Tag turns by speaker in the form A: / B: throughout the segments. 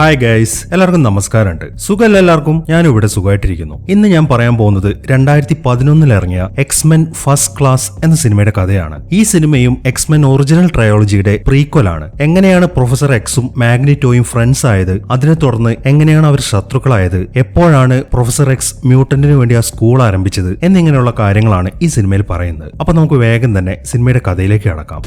A: Hi guys എല്ലാവർക്കും നമസ്കാരമുണ്ട്. സുഖമല്ല എല്ലാവർക്കും? ഞാൻ ഇവിടെ സുഖമായിട്ടിരിക്കുന്നു. ഇന്ന് ഞാൻ പറയാൻ പോകുന്നത് രണ്ടായിരത്തി പതിനൊന്നിൽ ഇറങ്ങിയ എക്സ്മെൻ ഫസ്റ്റ് ക്ലാസ് എന്ന സിനിമയുടെ കഥയാണ്. ഈ സിനിമയും എക്സ്മെൻ ഒറിജിനൽ ട്രയോളജിയുടെ പ്രീക്വൽ ആണ് എങ്ങനെയാണ് പ്രൊഫസർ എക്സും മാഗ്നിറ്റോയും ഫ്രണ്ട്സ് ആയത്? അതിനെ തുടർന്ന് എങ്ങനെയാണ് അവർ ശത്രുക്കളായത്? എപ്പോഴാണ് പ്രൊഫസർ എക്സ് മ്യൂട്ടന്റിന് വേണ്ടി ആ സ്കൂൾ ആരംഭിച്ചത്? എന്നിങ്ങനെയുള്ള കാര്യങ്ങളാണ് ഈ സിനിമയിൽ പറയുന്നത്. അപ്പൊ നമുക്ക് വേഗം തന്നെ സിനിമയുടെ കഥയിലേക്ക് കടക്കാം.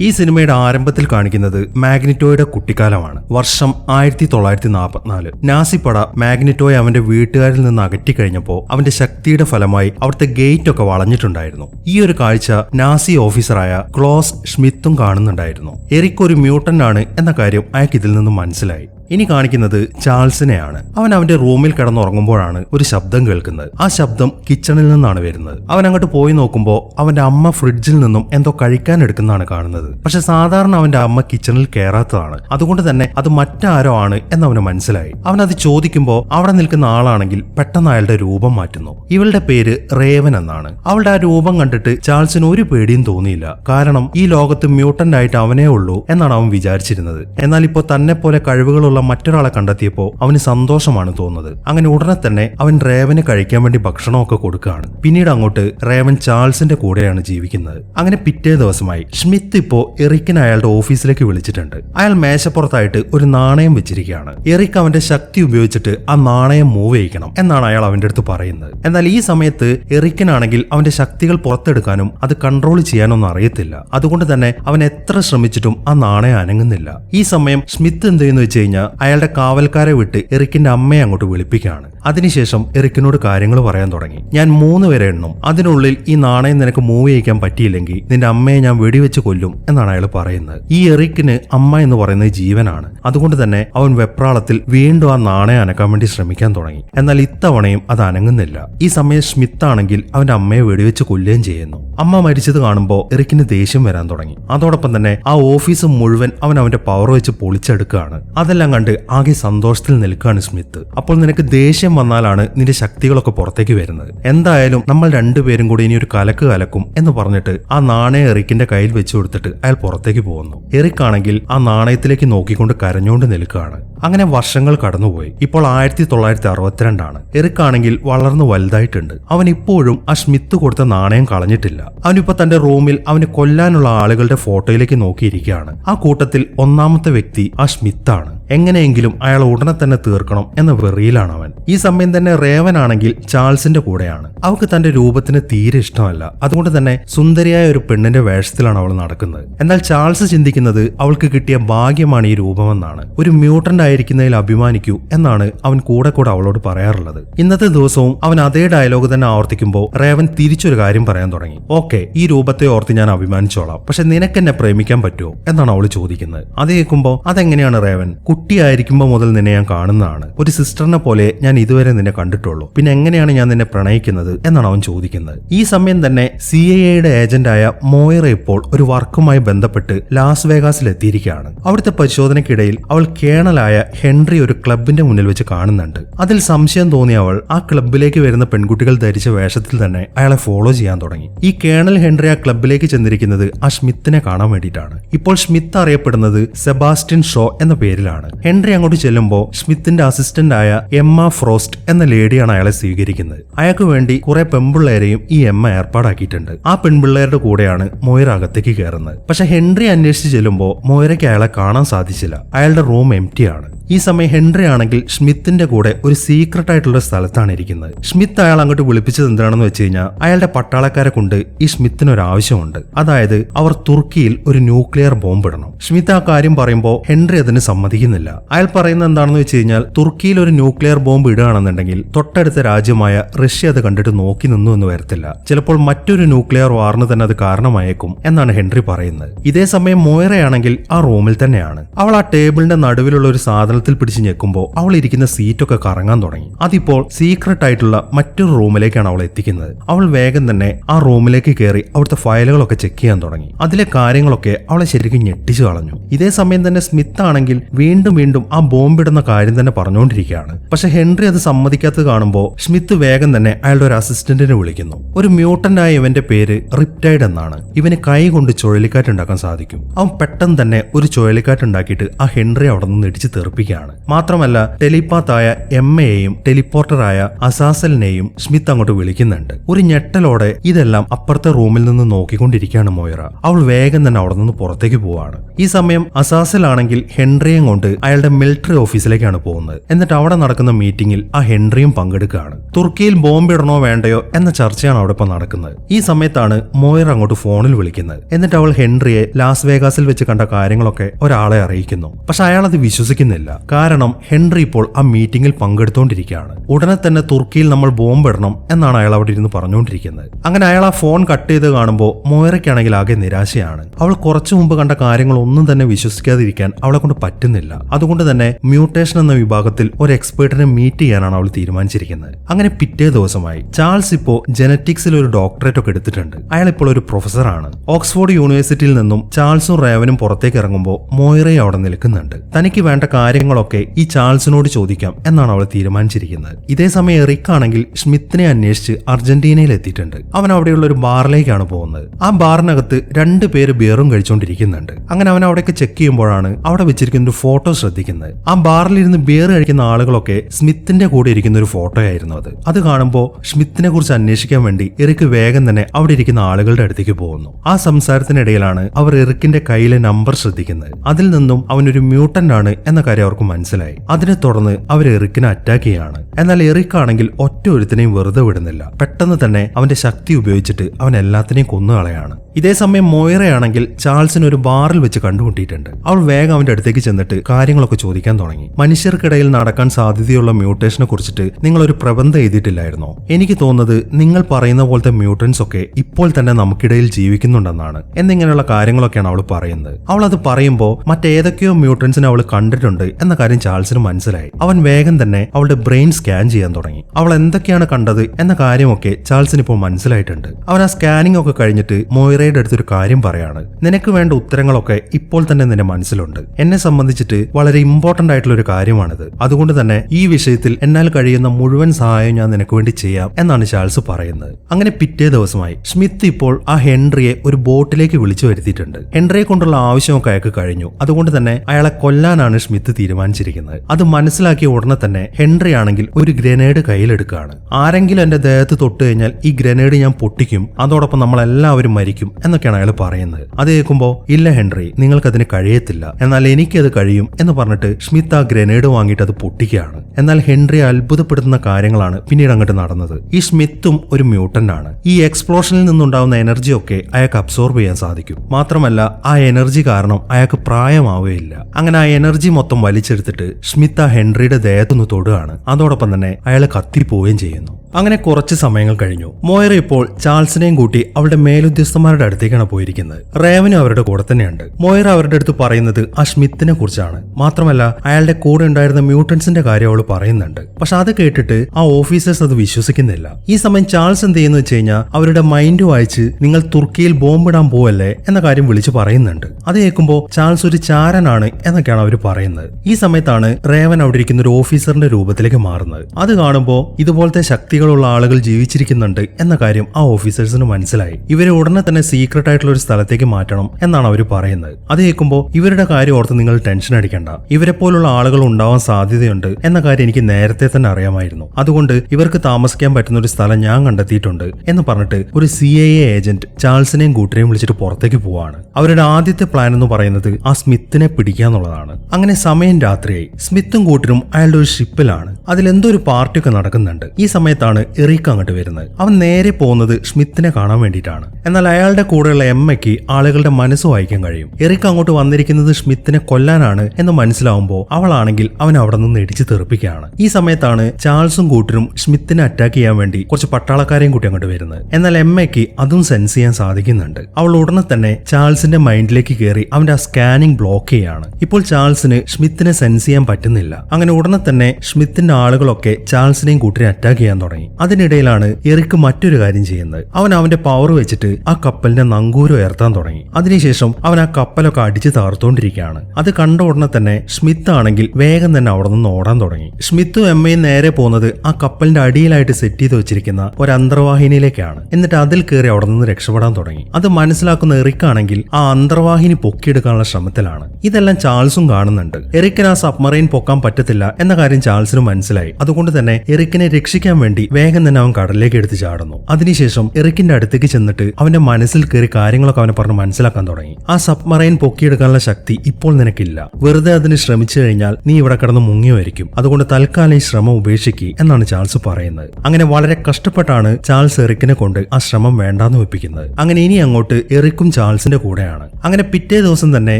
A: ഈ സിനിമയുടെ ആരംഭത്തിൽ കാണിക്കുന്നത് മാഗ്നിറ്റോയുടെ കുട്ടിക്കാലമാണ്. വർഷം ആയിരത്തി തൊള്ളായിരത്തി നാൽപ്പത്തിനാല് നാസിപ്പട മാഗ്നിറ്റോയെ അവന്റെ വീട്ടുകാരിൽ നിന്ന് അകറ്റി കഴിഞ്ഞപ്പോൾ അവന്റെ ശക്തിയുടെ ഫലമായി അവിടുത്തെ ഗേറ്റ് ഒക്കെ വളഞ്ഞിട്ടുണ്ടായിരുന്നു. ഈ ഒരു കാഴ്ച നാസി ഓഫീസറായ ക്ലോസ് ഷ്മിത്തും കാണുന്നുണ്ടായിരുന്നു. എറിക് ഒരു മ്യൂട്ടന്റ് ആണ് എന്ന കാര്യം അയാൾക്ക് ഇതിൽ നിന്നും മനസ്സിലായി. ഇനി കാണിക്കുന്നത് ചാൾസിനെയാണ്. അവൻ അവന്റെ റൂമിൽ കിടന്നുറങ്ങുമ്പോഴാണ് ഒരു ശബ്ദം കേൾക്കുന്നത്. ആ ശബ്ദം കിച്ചണിൽ നിന്നാണ് വരുന്നത്. അവൻ അങ്ങോട്ട് പോയി നോക്കുമ്പോൾ അവന്റെ അമ്മ ഫ്രിഡ്ജിൽ നിന്നും എന്തോ കഴിക്കാൻ എടുക്കുന്നതാണ് കാണുന്നത്. പക്ഷെ സാധാരണ അവന്റെ അമ്മ കിച്ചണിൽ കയറാത്തതാണ് അതുകൊണ്ട് തന്നെ അത് മറ്റാരോ ആണ് എന്ന് അവന് മനസ്സിലായി. അവൻ അത് ചോദിക്കുമ്പോൾ അവിടെ നിൽക്കുന്ന ആളാണെങ്കിൽ പെട്ടെന്ന് അയാളുടെ രൂപം മാറ്റുന്നു. ഇവളുടെ പേര് റേവൻ എന്നാണ്. അവളുടെ ആ രൂപം കണ്ടിട്ട് ചാൾസിന് ഒരു പേടിയും തോന്നിയില്ല. കാരണം ഈ ലോകത്ത് മ്യൂട്ടന്റ് ആയിട്ട് അവനേ ഉള്ളൂ എന്നാണ് അവൻ വിചാരിച്ചിരുന്നത്. എന്നാൽ ഇപ്പോൾ തന്നെ പോലെ കഴിവുകളുള്ള മറ്റൊരാളെ കണ്ടെത്തിയപ്പോൾ അവന് സന്തോഷമാണ് തോന്നുന്നത്. അങ്ങനെ ഉടനെ തന്നെ അവൻ റേവന് കഴിക്കാൻ വേണ്ടി ഭക്ഷണമൊക്കെ കൊടുക്കുകയാണ്. പിന്നീട് അങ്ങോട്ട് റേവൻ ചാൾസിന്റെ കൂടെയാണ് ജീവിക്കുന്നത്. അങ്ങനെ പിറ്റേ ദിവസമായി സ്മിത്ത് ഇപ്പോ എറിക്കിനെ അയാളുടെ ഓഫീസിലേക്ക് വിളിച്ചിട്ടുണ്ട്. അയാൾ മേശപ്പുറത്തായിട്ട് ഒരു നാണയം വെച്ചിരിക്കുകയാണ്. എറിക്ക് അവന്റെ ശക്തി ഉപയോഗിച്ചിട്ട് ആ നാണയം മൂവ് ചെയ്യിക്കണം എന്നാണ് അയാൾ അവന്റെ അടുത്ത് പറയുന്നത്. എന്നാൽ ഈ സമയത്ത് എറിക്കിനാണെങ്കിൽ അവന്റെ ശക്തികൾ പുറത്തെടുക്കാനും അത് കൺട്രോൾ ചെയ്യാനൊന്നും അറിയത്തില്ല. അതുകൊണ്ട് തന്നെ അവൻ എത്ര ശ്രമിച്ചിട്ടും ആ നാണയം അനങ്ങുന്നില്ല. ഈ സമയം സ്മിത്ത് എന്ത് ചെയ്യുന്നു വെച്ച് കഴിഞ്ഞാൽ അയാളുടെ കാവൽക്കാരെ വിട്ട് എറിക്കിന്റെ അമ്മയെ അങ്ങോട്ട് വിളിപ്പിക്കുകയാണ്. അതിനുശേഷം എറിക്കിനോട് കാര്യങ്ങൾ പറയാൻ തുടങ്ങി. ഞാൻ മൂന്ന് വരെ എണ്ണും. അതിനുള്ളിൽ ഈ നാണയം നിനക്ക് മൂവ് ചെയ്യിക്കാൻ പറ്റിയില്ലെങ്കിൽ നിന്റെ അമ്മയെ ഞാൻ വെടിവെച്ച് കൊല്ലും എന്നാണ് അയാൾ പറയുന്നത്. ഈ എറിക്കിന് അമ്മ എന്ന് പറയുന്നത് ജീവനാണ്. അതുകൊണ്ട് തന്നെ അവൻ വെപ്രാളത്തിൽ വീണ്ടും ആ നാണയം അനക്കാൻ വേണ്ടി ശ്രമിക്കാൻ തുടങ്ങി. എന്നാൽ ഇത്തവണയും അത് അനങ്ങുന്നില്ല. ഈ സമയം സ്മിത്ത് ആണെങ്കിൽ അവന്റെ അമ്മയെ വെടിവെച്ച് കൊല്ലുകയും ചെയ്യുന്നു. അമ്മ മരിച്ചത് കാണുമ്പോൾ എറിക്കിന് ദേഷ്യം വരാൻ തുടങ്ങി. അതോടൊപ്പം തന്നെ ആ ഓഫീസ് മുഴുവൻ അവൻ അവന്റെ പവർ വെച്ച് പൊളിച്ചെടുക്കുകയാണ്. അതെല്ലാം കണ്ട് ആകെ സന്തോഷത്തിൽ നിൽക്കുകയാണ് സ്മിത്ത്. അപ്പോൾ നിനക്ക് ദേഷ്യം വന്നാലാണ് നിന്റെ ശക്തികളൊക്കെ പുറത്തേക്ക് വരുന്നത്. എന്തായാലും നമ്മൾ രണ്ടുപേരും കൂടി ഇനി ഒരു കലക്ക് കലക്കും എന്ന് പറഞ്ഞിട്ട് ആ നാണയം എറിക്കിന്റെ കയ്യിൽ വെച്ചു കൊടുത്തിട്ട് അയാൾ പുറത്തേക്ക് പോകുന്നു. എറിക്കാണെങ്കിൽ ആ നാണയത്തിലേക്ക് നോക്കിക്കൊണ്ട് കരഞ്ഞുകൊണ്ട് നിൽക്കുകയാണ്. അങ്ങനെ വർഷങ്ങൾ കടന്നുപോയി. ഇപ്പോൾ ആയിരത്തി തൊള്ളായിരത്തി അറുപത്തിരണ്ടാണ് എറിക്കാണെങ്കിൽ വളർന്നു വലുതായിട്ടുണ്ട്. അവൻ ഇപ്പോഴും ആ സ്മിത്ത് കൊടുത്ത നാണയം കളഞ്ഞിട്ടില്ല. അവനിപ്പോ തന്റെ റൂമിൽ അവന് കൊല്ലാനുള്ള ആളുകളുടെ ഫോട്ടോയിലേക്ക് നോക്കിയിരിക്കുകയാണ്. ആ കൂട്ടത്തിൽ ഒന്നാമത്തെ വ്യക്തി ആ സ്മിത്താണ്. എങ്ങനെയെങ്കിലും അയാൾ ഉടനെ തന്നെ തീർക്കണം എന്ന വെറിയിലാണ് അവൻ ഈ സമയം തന്നെ റേവൻ ആണെങ്കിൽ ചാൾസിന്റെ കൂടെയാണ്. അവൾക്ക് തന്റെ രൂപത്തിന് തീരെ ഇഷ്ടമല്ല. അതുകൊണ്ട് തന്നെ സുന്ദരിയായ ഒരു പെണ്ണിന്റെ വേഷത്തിലാണ് അവൾ നടക്കുന്നത്. എന്നാൽ ചാൾസ് ചിന്തിക്കുന്നത് അവൾക്ക് കിട്ടിയ ഭാഗ്യമാണ് ഈ രൂപമെന്നാണ്. ഒരു മ്യൂട്ടന്റ് ആയിരിക്കുന്നതിൽ അഭിമാനിക്കൂ എന്നാണ് അവൻ കൂടെ കൂടെ അവളോട് പറയാറുള്ളത്. ഇന്നത്തെ ദിവസവും അവൻ അതേ ഡയലോഗ് തന്നെ ആവർത്തിക്കുമ്പോൾ റേവൻ തിരിച്ചൊരു കാര്യം പറയാൻ തുടങ്ങി. ഓക്കെ ഈ രൂപത്തെ ഓർത്ത് ഞാൻ അഭിമാനിച്ചോളാം. പക്ഷെ നിനക്കെന്നെ പ്രേമിക്കാൻ പറ്റുമോ? എന്നാണ് അവൾ ചോദിക്കുന്നത്. അത് കേൾക്കുമ്പോൾ അതെങ്ങനെയാണ് റേവൻ? കുട്ടിയായിരിക്കുമ്പോൾ മുതൽ നിന്നെ ഞാൻ കാണുന്നതാണ്. ഒരു സിസ്റ്ററിനെ പോലെ ഞാൻ ഇതുവരെ നിന്നെ കണ്ടിട്ടുള്ളൂ. പിന്നെ എങ്ങനെയാണ് ഞാൻ നിന്നെ പ്രണയിക്കുന്നത് എന്നാണ് അവൻ ചോദിക്കുന്നത്. ഈ സമയം തന്നെ സി ഐ എയുടെ ഏജന്റായ മോയറ ഇപ്പോൾ ഒരു വർക്കുമായി ബന്ധപ്പെട്ട് ലാസ് വേഗാസിൽ എത്തിയിരിക്കുകയാണ് അവിടുത്തെ പരിശോധനയ്ക്കിടയിൽ അവൾ കേണലായ ഹെൻറി ഒരു ക്ലബിന്റെ മുന്നിൽ വെച്ച് കാണുന്നുണ്ട്. അതിൽ സംശയം തോന്നിയ അവൾ ആ ക്ലബിലേക്ക് വരുന്ന പെൺകുട്ടികൾ ധരിച്ച വേഷത്തിൽ തന്നെ അയാളെ ഫോളോ ചെയ്യാൻ തുടങ്ങി. ഈ കേണൽ ഹെൻറി ആ ക്ലബിലേക്ക് ചെന്നിരിക്കുന്നത് ആ ഷ്മിത്തിനെ കാണാൻ വേണ്ടിയിട്ടാണ്. ഇപ്പോൾ ഷ്മിത്ത് അറിയപ്പെടുന്നത് സെബാസ്റ്റ്യൻ ഷോ എന്ന പേരിലാണ്. ഹെൻറി അങ്ങോട്ട് ചെല്ലുമ്പോൾ സ്മിത്തിന്റെ അസിസ്റ്റന്റ് ആയ എമ്മ ഫ്രോസ്റ്റ് എന്ന ലേഡിയാണ് അയാളെ സ്വീകരിക്കുന്നത്. അയാൾക്ക് വേണ്ടി കുറെ പെൺപിള്ളേരെയും ഈ എമ്മ ഏർപ്പാടാക്കിയിട്ടുണ്ട്. ആ പെൺപിള്ളേരുടെ കൂടെയാണ് മോയറ അകത്തേക്ക് കയറുന്നത്. പക്ഷെ ഹെൻറി അന്വേഷിച്ച് ചെല്ലുമ്പോൾ മോയരയ്ക്ക് അയാളെ കാണാൻ സാധിച്ചില്ല. അയാളുടെ റൂം എം ആണ്. ഈ സമയം ഹെൻറി ആണെങ്കിൽ സ്മിത്തിന്റെ കൂടെ ഒരു സീക്രട്ട് ആയിട്ടുള്ള സ്ഥലത്താണ് ഇരിക്കുന്നത്. സ്മിത്ത് അയാൾ അങ്ങോട്ട് വിളിപ്പിച്ചത് എന്താണെന്ന് വെച്ച് കഴിഞ്ഞാൽ അയാളുടെ പട്ടാളക്കാരെ കൊണ്ട് ഈ സ്മിത്തിന് ഒരു ആവശ്യമുണ്ട്. അതായത് അവർ തുർക്കിയിൽ ഒരു ന്യൂക്ലിയർ ബോംബ് ഇടണം. സ്മിത്ത് ആ കാര്യം പറയുമ്പോൾ ഹെൻറി അതിന് സമ്മതിക്കുന്നില്ല. അയാൾ പറയുന്നത് എന്താണെന്ന് വെച്ച് കഴിഞ്ഞാൽ തുർക്കിയിൽ ഒരു ന്യൂക്ലിയർ ബോംബ് ഇടുകയാണെന്നുണ്ടെങ്കിൽ തൊട്ടടുത്ത രാജ്യമായ റഷ്യ അത് കണ്ടിട്ട് നോക്കി നിന്നു എന്ന് വരത്തില്ല. ചിലപ്പോൾ മറ്റൊരു ന്യൂക്ലിയർ വാറിന് തന്നെ അത് കാരണമായേക്കും എന്നാണ് ഹെൻറി പറയുന്നത്. ഇതേ സമയം മോയറയാണെങ്കിൽ ആ റൂമിൽ തന്നെയാണ്. അവൾ ആ ടേബിളിന്റെ നടുവിലുള്ള ഒരു സാധനം ജനലത്തിൽ പിടിച്ച് ഞെക്കുമ്പോൾ അവൾ ഇരിക്കുന്ന സീറ്റൊക്കെ കറങ്ങാൻ തുടങ്ങി. അതിപ്പോൾ സീക്രട്ട് ആയിട്ടുള്ള മറ്റൊരു റൂമിലേക്കാണ് അവൾ എത്തിക്കുന്നത്. അവൾ വേഗം തന്നെ ആ റൂമിലേക്ക് കയറി അവിടുത്തെ ഫയലുകളൊക്കെ ചെക്ക് ചെയ്യാൻ തുടങ്ങി. അതിലെ കാര്യങ്ങളൊക്കെ അവളെ ശരിക്കും ഞെട്ടിച്ചു കളഞ്ഞു. ഇതേ സമയം തന്നെ സ്മിത്ത് ആണെങ്കിൽ വീണ്ടും വീണ്ടും ആ ബോംബിടുന്ന കാര്യം തന്നെ പറഞ്ഞുകൊണ്ടിരിക്കുകയാണ്. പക്ഷെ ഹെൻറി അത് സമ്മതിക്കാത്തത് കാണുമ്പോൾ സ്മിത്ത് വേഗം തന്നെ അയാളുടെ ഒരു അസിസ്റ്റന്റിനെ വിളിക്കുന്നു. ഒരു മ്യൂട്ടന്റായ ഇവന്റെ പേര് റിപ്റ്റൈഡ് എന്നാണ്. ഇവന് കൈ കൊണ്ട് ചുഴലിക്കാറ്റ് ഉണ്ടാക്കാൻ സാധിക്കും. അവൻ പെട്ടെന്ന് തന്നെ ഒരു ചുഴലിക്കാറ്റ് ഉണ്ടാക്കിയിട്ട് ആ ഹെൻറി അവിടെ നിന്ന് ഇടിച്ച് തെറിപ്പിക്കുകയാണ് മാത്രമല്ല ടെലിപ്പാത്തായ എം എയെയും ടെലിപ്പോർട്ടറായ അസാസലിനെയും സ്മിത്ത് അങ്ങോട്ട് വിളിക്കുന്നുണ്ട്. ഒരു ഞെട്ടലോടെ ഇതെല്ലാം അപ്പുറത്തെ റൂമിൽ നിന്ന് നോക്കിക്കൊണ്ടിരിക്കുകയാണ് മോയറ. അവൾ വേഗം തന്നെ അവിടെ നിന്ന് പുറത്തേക്ക് പോവാണ്. ഈ സമയം അസാസലാണെങ്കിൽ ഹെൻറിയും കൊണ്ട് അയാളുടെ മിലിറ്ററി ഓഫീസിലേക്കാണ് പോകുന്നത്. എന്നിട്ട് അവിടെ നടക്കുന്ന മീറ്റിംഗിൽ ആ ഹെൻറിയും പങ്കെടുക്കുകയാണ്. തുർക്കിയിൽ ബോംബിടണോ വേണ്ടയോ എന്ന ചർച്ചയാണ് അവിടെ ഇപ്പോൾ നടക്കുന്നത്. ഈ സമയത്താണ് മോയർ അങ്ങോട്ട് ഫോണിൽ വിളിക്കുന്നത്. എന്നിട്ട് അവൾ ഹെൻറിയെ ലാസ് വേഗാസിൽ വെച്ച് കണ്ട കാര്യങ്ങളൊക്കെ ഒരാളെ അറിയിക്കുന്നു. പക്ഷെ അയാൾ അത് വിശ്വസിക്കുന്നില്ല. കാരണം ഹെൻറി ഇപ്പോൾ ആ മീറ്റിംഗിൽ പങ്കെടുത്തുകൊണ്ടിരിക്കുകയാണ് ഉടനെ തന്നെ തുർക്കിയിൽ നമ്മൾ ബോംബിടണം എന്നാണ് അയാൾ അവിടെ ഇരുന്ന് പറഞ്ഞുകൊണ്ടിരിക്കുന്നത്. അങ്ങനെ അയാൾ ആ ഫോൺ കട്ട് ചെയ്ത് കാണുമ്പോൾ മോയറയ്ക്കാണെങ്കിൽ ആകെ നിരാശയാണ്. അവൾ കുറച്ചു മുമ്പ് കണ്ട കാര്യങ്ങളൊന്നും തന്നെ വിശ്വസിക്കാതിരിക്കാൻ അവളെ കൊണ്ട് പറ്റുന്നില്ല. അതുകൊണ്ട് തന്നെ മ്യൂട്ടേഷൻ എന്ന വിഭാഗത്തിൽ ഒരു എക്സ്പേർട്ടിനെ മീറ്റ് ചെയ്യാനാണ് അവൾ തീരുമാനിച്ചിരിക്കുന്നത്. അങ്ങനെ പിറ്റേ ദിവസമായി ചാൾസ് ഇപ്പോൾ ജനറ്റിക്സിൽ ഒരു ഡോക്ടറേറ്റ് ഒക്കെ എടുത്തിട്ടുണ്ട്. അയാൾ ഇപ്പോൾ ഒരു പ്രൊഫസറാണ്. ഓക്സ്ഫോർഡ് യൂണിവേഴ്സിറ്റിയിൽ നിന്നും ചാൾസും റേവനും പുറത്തേക്ക് ഇറങ്ങുമ്പോൾ മോയറയും അവിടെ നിൽക്കുന്നുണ്ട്. തനിക്ക് വേണ്ട കാര്യങ്ങളൊക്കെ ഈ ചാൾസിനോട് ചോദിക്കാം എന്നാണ് അവൾ തീരുമാനിച്ചിരിക്കുന്നത്. ഇതേ സമയം എറിക് ആണെങ്കിൽ സ്മിത്തിനെ അന്വേഷിച്ച് അർജന്റീനയിൽ എത്തിയിട്ടുണ്ട്. അവൻ അവിടെയുള്ള ഒരു ബാറിലേക്കാണ് പോകുന്നത്. ആ ബാറിനകത്ത് രണ്ട് പേര് ബിയറും കഴിച്ചുകൊണ്ടിരിക്കുന്നുണ്ട് അങ്ങനെ അവൻ അവിടേക്ക് ചെക്ക് ചെയ്യുമ്പോഴാണ് അവിടെ വെച്ചിരിക്കുന്ന ഒരു ഫോട്ടോ ശ്രദ്ധിക്കുന്നത്. ആ ബാറിലിരുന്ന് ബിയർ കഴിക്കുന്ന ആളുകളൊക്കെ സ്മിത്തിന്റെ കൂടെ ഇരിക്കുന്ന ഒരു ഫോട്ടോ ആയിരുന്നു അത്. അത് കാണുമ്പോൾ സ്മിത്തിനെ കുറിച്ച് അന്വേഷിക്കാൻ വേണ്ടി എറിക്ക് വേഗം തന്നെ അവിടെ ഇരിക്കുന്ന ആളുകളുടെ അടുത്തേക്ക് പോകുന്നു. ആ സംസാരത്തിനിടയിലാണ് അവർ എറിക്കിന്റെ കയ്യിലെ നമ്പർ ശ്രദ്ധിക്കുന്നത്. അതിൽ നിന്നും അവനൊരു മ്യൂട്ടന്റ് ആണ് എന്ന കാര്യം അവർക്ക് മനസ്സിലായി. അതിനെ തുടർന്ന് അവർ എറിക്കിനെ അറ്റാക്ക് ചെയ്യാണ്. എന്നാൽ എറിക് ആണെങ്കിൽ ഒറ്റ ഒരുത്തിനെയും വെറുതെ വിടുന്നില്ല. പെട്ടെന്ന് തന്നെ അവന്റെ ശക്തി ഉപയോഗിച്ചിട്ട് അവൻ എല്ലാത്തിനെയും കൊന്നുകളയാണ് ഇതേ സമയം മോയറയാണെങ്കിൽ ചാൾസിന് ഒരു ബാറിൽ വെച്ച് കണ്ടുമുട്ടിയിട്ടുണ്ട്. അവൾ വേഗം അവന്റെ അടുത്തേക്ക് ചെന്നിട്ട് കാര്യങ്ങളൊക്കെ ചോദിക്കാൻ തുടങ്ങി. മനുഷ്യർക്കിടയിൽ നടക്കാൻ സാധ്യതയുള്ള മ്യൂട്ടേഷനെ കുറിച്ചിട്ട് നിങ്ങൾ ഒരു പ്രബന്ധം എഴുതിയിട്ടില്ലായിരുന്നോ? എനിക്ക് തോന്നുന്നത് നിങ്ങൾ പറയുന്ന പോലത്തെ മ്യൂട്ടൻസ് ഒക്കെ ഇപ്പോൾ തന്നെ നമുക്കിടയിൽ ജീവിക്കുന്നുണ്ടെന്നാണ്. എന്നിങ്ങനെയുള്ള കാര്യങ്ങളൊക്കെയാണ് അവൾ പറയുന്നത്. അവൾ അത് പറയുമ്പോൾ മറ്റേതൊക്കെയോ മ്യൂട്ടൻസിനെ അവൾ കണ്ടിട്ടുണ്ട് എന്ന കാര്യം ചാൾസിന് മനസ്സിലായി. അവൻ വേഗം തന്നെ അവളുടെ ബ്രെയിൻ സ്കാൻ ചെയ്യാൻ തുടങ്ങി. അവൾ എന്തൊക്കെയാണ് കണ്ടത് എന്ന കാര്യമൊക്കെ ചാൾസിന് ഇപ്പോൾ മനസ്സിലായിട്ടുണ്ട്. അവൻ ആ സ്കാനിംഗ് ഒക്കെ കഴിഞ്ഞിട്ട് മോയിറയുടെ അടുത്തൊരു കാര്യം പറയാണ്. നിനക്ക് വേണ്ട ഉത്തരങ്ങളൊക്കെ ഇപ്പോൾ തന്നെ നിന്റെ മനസ്സിലുണ്ട്. എന്നെ സംബന്ധിച്ചിട്ട് വളരെ ഇമ്പോർട്ടന്റ് ആയിട്ടുള്ള ഒരു കാര്യമാണിത്. അതുകൊണ്ട് തന്നെ ഈ വിഷയത്തിൽ എന്നാൽ കഴിയുന്ന മുഴുവൻ സഹായം ഞാൻ നിനക്ക് വേണ്ടി ചെയ്യാം എന്നാണ് ചാൾസ് പറയുന്നത്. അങ്ങനെ പിറ്റേ ദിവസമായി സ്മിത്ത് ഇപ്പോൾ ആ ഹെൻറിയെ ഒരു ബോട്ടിലേക്ക് വിളിച്ചു വരുത്തിയിട്ടുണ്ട്. ഹെൻറിയെ കൊണ്ടുള്ള ആവശ്യമൊക്കെ അയാൾക്ക് കഴിഞ്ഞു. അതുകൊണ്ട് തന്നെ അയാളെ കൊല്ലാനാണ് സ്മിത്ത് തീരുമാനിച്ചിരിക്കുന്നത്. അത് മനസ്സിലാക്കിയ ഉടനെ തന്നെ ഹെൻറി ആണെങ്കിൽ ഒരു ഗ്രനേഡ് കയ്യിലെടുക്കുകയാണ്. ആരെങ്കിലും എന്റെ ദേഹത്ത് തൊട്ട് കഴിഞ്ഞാൽ ഈ ഗ്രനേഡ് ഞാൻ പൊട്ടിക്കും അതോടൊപ്പം നമ്മൾ എല്ലാവരും മരിക്കും എന്നൊക്കെയാണ് അയാൾ പറയുന്നത്. അത് കേൾക്കുമ്പോൾ ഇല്ല ഹെൻറി നിങ്ങൾക്കതിന് കഴിയത്തില്ല. എന്നാൽ എനിക്കത് കഴിയും എന്ന് പറഞ്ഞിട്ട് സ്മിത്ത് ആ ഗ്രനേഡ് വാങ്ങിയിട്ട് അത് പൊട്ടിക്കുകയാണ്. എന്നാൽ ഹെൻറി അത്ഭുതപ്പെടുത്തുന്ന കാര്യങ്ങളാണ് പിന്നീട് അങ്ങോട്ട് നടന്നത്. ഈ സ്മിത്തും ഒരു മ്യൂട്ടന്റ് ആണ് ഈ എക്സ്പ്ലോഷനിൽ നിന്നുണ്ടാവുന്ന എനർജി ഒക്കെ അയാൾക്ക് അബ്സോർബ് ചെയ്യാൻ സാധിക്കും. മാത്രമല്ല ആ എനർജി കാരണം അയാൾക്ക് പ്രായമാവുകയില്ല. അങ്ങനെ ആ എനർജി മൊത്തം വലിച്ചെടുത്തിട്ട് സ്മിത്ത ഹെൻറിയുടെ ദേഹത്തുനിന്ന് തൊടുകയാണ്. അതോടൊപ്പം തന്നെ അയാൾ കത്തിപ്പോവുകയും ചെയ്യുന്നു. അങ്ങനെ കുറച്ച് സമയങ്ങൾ കഴിഞ്ഞു. മോയർ ഇപ്പോൾ ചാൾസിനെയും കൂട്ടി അവളുടെ മേലുദ്യോഗസ്ഥന്മാരുടെ അടുത്തേക്കാണ് പോയിരിക്കുന്നത്. റേവനും അവരുടെ കൂടെ തന്നെയുണ്ട്. മോയർ അവരുടെ അടുത്ത് പറയുന്നത് ആ സ്മിത്തിനെ കുറിച്ചാണ്. മാത്രമല്ല അയാളുടെ കൂടെ ഉണ്ടായിരുന്ന മ്യൂട്ടൻസിന്റെ കാര്യം അവൾ പറയുന്നുണ്ട്. പക്ഷെ അത് കേട്ടിട്ട് ആ ഓഫീസേഴ്സ് അത് വിശ്വസിക്കുന്നില്ല. ഈ സമയം ചാൾസ് എന്ത് ചെയ്യുന്നു വെച്ച് കഴിഞ്ഞാൽ അവരുടെ മൈൻഡ് വായിച്ച് നിങ്ങൾ തുർക്കിയിൽ ബോംബിടാൻ പോവല്ലേ എന്ന കാര്യം വിളിച്ചു പറയുന്നുണ്ട്. അത് കേൾക്കുമ്പോൾ ചാൾസ് ഒരു ചാരനാണ് എന്നൊക്കെയാണ് അവർ പറയുന്നത്. സമയത്താണ് റേവൻ അവിടെ ഇരിക്കുന്ന ഒരു ഓഫീസറിന്റെ രൂപത്തിലേക്ക് മാറുന്നത്. അത് കാണുമ്പോൾ ഇതുപോലത്തെ ശക്തികളുള്ള ആളുകൾ ജീവിച്ചിരിക്കുന്നുണ്ട് എന്ന കാര്യം ആ ഓഫീസേഴ്സിന് മനസ്സിലായി. ഇവരെ ഉടനെ തന്നെ സീക്രട്ട് ആയിട്ടുള്ള ഒരു സ്ഥലത്തേക്ക് മാറ്റണം എന്നാണ് അവർ പറയുന്നത്. അത് കേൾക്കുമ്പോൾ ഇവരുടെ കാര്യം ഓർത്ത് നിങ്ങൾ ടെൻഷൻ അടിക്കണ്ട. ഇവരെ പോലുള്ള ആളുകൾ ഉണ്ടാവാൻ സാധ്യതയുണ്ട് എന്ന കാര്യം എനിക്ക് നേരത്തെ തന്നെ അറിയാമായിരുന്നു. അതുകൊണ്ട് ഇവർക്ക് താമസിക്കാൻ പറ്റുന്ന ഒരു സ്ഥലം ഞാൻ കണ്ടെത്തിയിട്ടുണ്ട് എന്ന് പറഞ്ഞിട്ട് ഒരു സി ഐ എ ഏജന്റ് ചാൾസിനെയും കൂട്ടരെയും വിളിച്ചിട്ട് പുറത്തേക്ക് പോവാണ്. അവരുടെ ആദ്യത്തെ പ്ലാൻ എന്ന് പറയുന്നത് ആ സ്മിത്തിനെ പിടിക്കുക എന്നുള്ളതാണ്. അങ്ങനെ സമയം രാത്രിയായി സ്മിത്തും കൂട്ടരും അയാളുടെ ഒരു ഷിപ്പിലാണ്. അതിൽ എന്തോ ഒരു പാർട്ടിയൊക്കെ നടക്കുന്നുണ്ട്. ഈ സമയത്താണ് എറിക്ക് അങ്ങോട്ട് വരുന്നത്. അവൻ നേരെ പോകുന്നത് സ്മിത്തിനെ കാണാൻ വേണ്ടിയിട്ടാണ്. എന്നാൽ അയാളുടെ കൂടെയുള്ള എമ്മയ്ക്ക് ആളുകളുടെ മനസ്സ് വായിക്കാൻ കഴിയും. എറിക്ക് അങ്ങോട്ട് വന്നിരിക്കുന്നത് സ്മിത്തിനെ കൊല്ലാനാണ് എന്ന് മനസ്സിലാവുമ്പോൾ അവളാണെങ്കിൽ അവൻ അവിടെ നിന്ന് ഇടിച്ചു തെറിപ്പിക്കുകയാണ്. ഈ സമയത്താണ് ചാൾസും കൂട്ടരും സ്മിത്തിനെ അറ്റാക്ക് ചെയ്യാൻ വേണ്ടി കുറച്ച് പട്ടാളക്കാരെയും കൂട്ടി അങ്ങോട്ട് വരുന്നത്. എന്നാൽ എമ്മയ്ക്ക് അതും സെൻസ് ചെയ്യാൻ സാധിക്കുന്നുണ്ട്. അവൾ ഉടനെ തന്നെ ചാൾസിന്റെ മൈൻഡിലേക്ക് കയറി അവന്റെ ആ സ്കാനിങ് ബ്ലോക്ക് ചെയ്യാണ്. ഇപ്പോൾ ചാൾസിന് സ്മിത്തിനെ സെൻസ് ചെയ്യാൻ പറ്റുന്നില്ല. അങ്ങനെ ഉടനെ തന്നെ സ്മിത്തിന്റെ ആളുകളൊക്കെ ചാൾസിനെയും കൂട്ടിനെ അറ്റാക്ക് ചെയ്യാൻ തുടങ്ങി. അതിനിടയിലാണ് എറിക്ക് മറ്റൊരു കാര്യം ചെയ്യുന്നത്. അവൻ അവന്റെ പവർ വെച്ചിട്ട് ആ കപ്പലിന്റെ നങ്കൂരം ഉയർത്താൻ തുടങ്ങി. അതിനുശേഷം അവൻ ആ കപ്പലൊക്കെ അടിച്ച് തകർത്തോണ്ടിരിക്കുകയാണ്. അത് കണ്ട ഉടനെ തന്നെ സ്മിത്ത് ആണെങ്കിൽ വേഗം തന്നെ അവിടെ നിന്ന് ഓടാൻ തുടങ്ങി. സ്മിത്തും എമ്മയും നേരെ പോകുന്നത് ആ കപ്പലിന്റെ അടിയിലായിട്ട് സെറ്റ് ചെയ്ത് വെച്ചിരിക്കുന്ന ഒരു അന്തർവാഹിനിയിലേക്കാണ്. എന്നിട്ട് അതിൽ കയറി അവിടെ നിന്ന് രക്ഷപ്പെടാൻ തുടങ്ങി. അത് മനസ്സിലാക്കുന്ന എറിക്കാണെങ്കിൽ ആ അന്തർവാഹിനി പൊക്കിയെടുക്കാനുള്ള ശ്രമത്തിലാണ്. ഇതെല്ലാം ചാൾസും കാണുന്നുണ്ട്. എറിക്കിന് ആ സബ്മറൈൻ പൊക്കാൻ പറ്റത്തില്ല എന്ന കാര്യം ചാൾസിന് മനസ്സിലായി. അതുകൊണ്ട് തന്നെ എറിക്കിനെ രക്ഷിക്കാൻ വേണ്ടി വേഗം തന്നെ അവൻ കടലിലേക്ക് എടുത്ത് ചാടുന്നു. അതിനുശേഷം എറിക്കിന്റെ അടുത്തേക്ക് ചെന്നിട്ട് അവന്റെ മനസ്സിൽ കയറി കാര്യങ്ങളൊക്കെ അവനെ പറഞ്ഞ് മനസ്സിലാക്കാൻ തുടങ്ങി. ആ സബ്മറൈൻ പൊക്കിയെടുക്കാനുള്ള ശക്തി ഇപ്പോൾ നിനക്കില്ല. വെറുതെ അതിന് ശ്രമിച്ചു കഴിഞ്ഞാൽ നീ ഇവിടെ കിടന്ന് മുങ്ങിയുമായിരിക്കും അതുകൊണ്ട് തൽക്കാലം ഈ ശ്രമം ഉപേക്ഷിക്കുക എന്നാണ് ചാൾസ് പറയുന്നത്. അങ്ങനെ വളരെ കഷ്ടപ്പെട്ടാണ് ചാൾസ് എറിക്കിനെ കൊണ്ട് ആ ശ്രമം വേണ്ടാന്ന് വെപ്പിക്കുന്നത്. അങ്ങനെ ഇനി അങ്ങോട്ട് എറിക്കും ചാൾസിന്റെ കൂടെയാണ്. അങ്ങനെ പിറ്റേ ദിവസം തന്നെ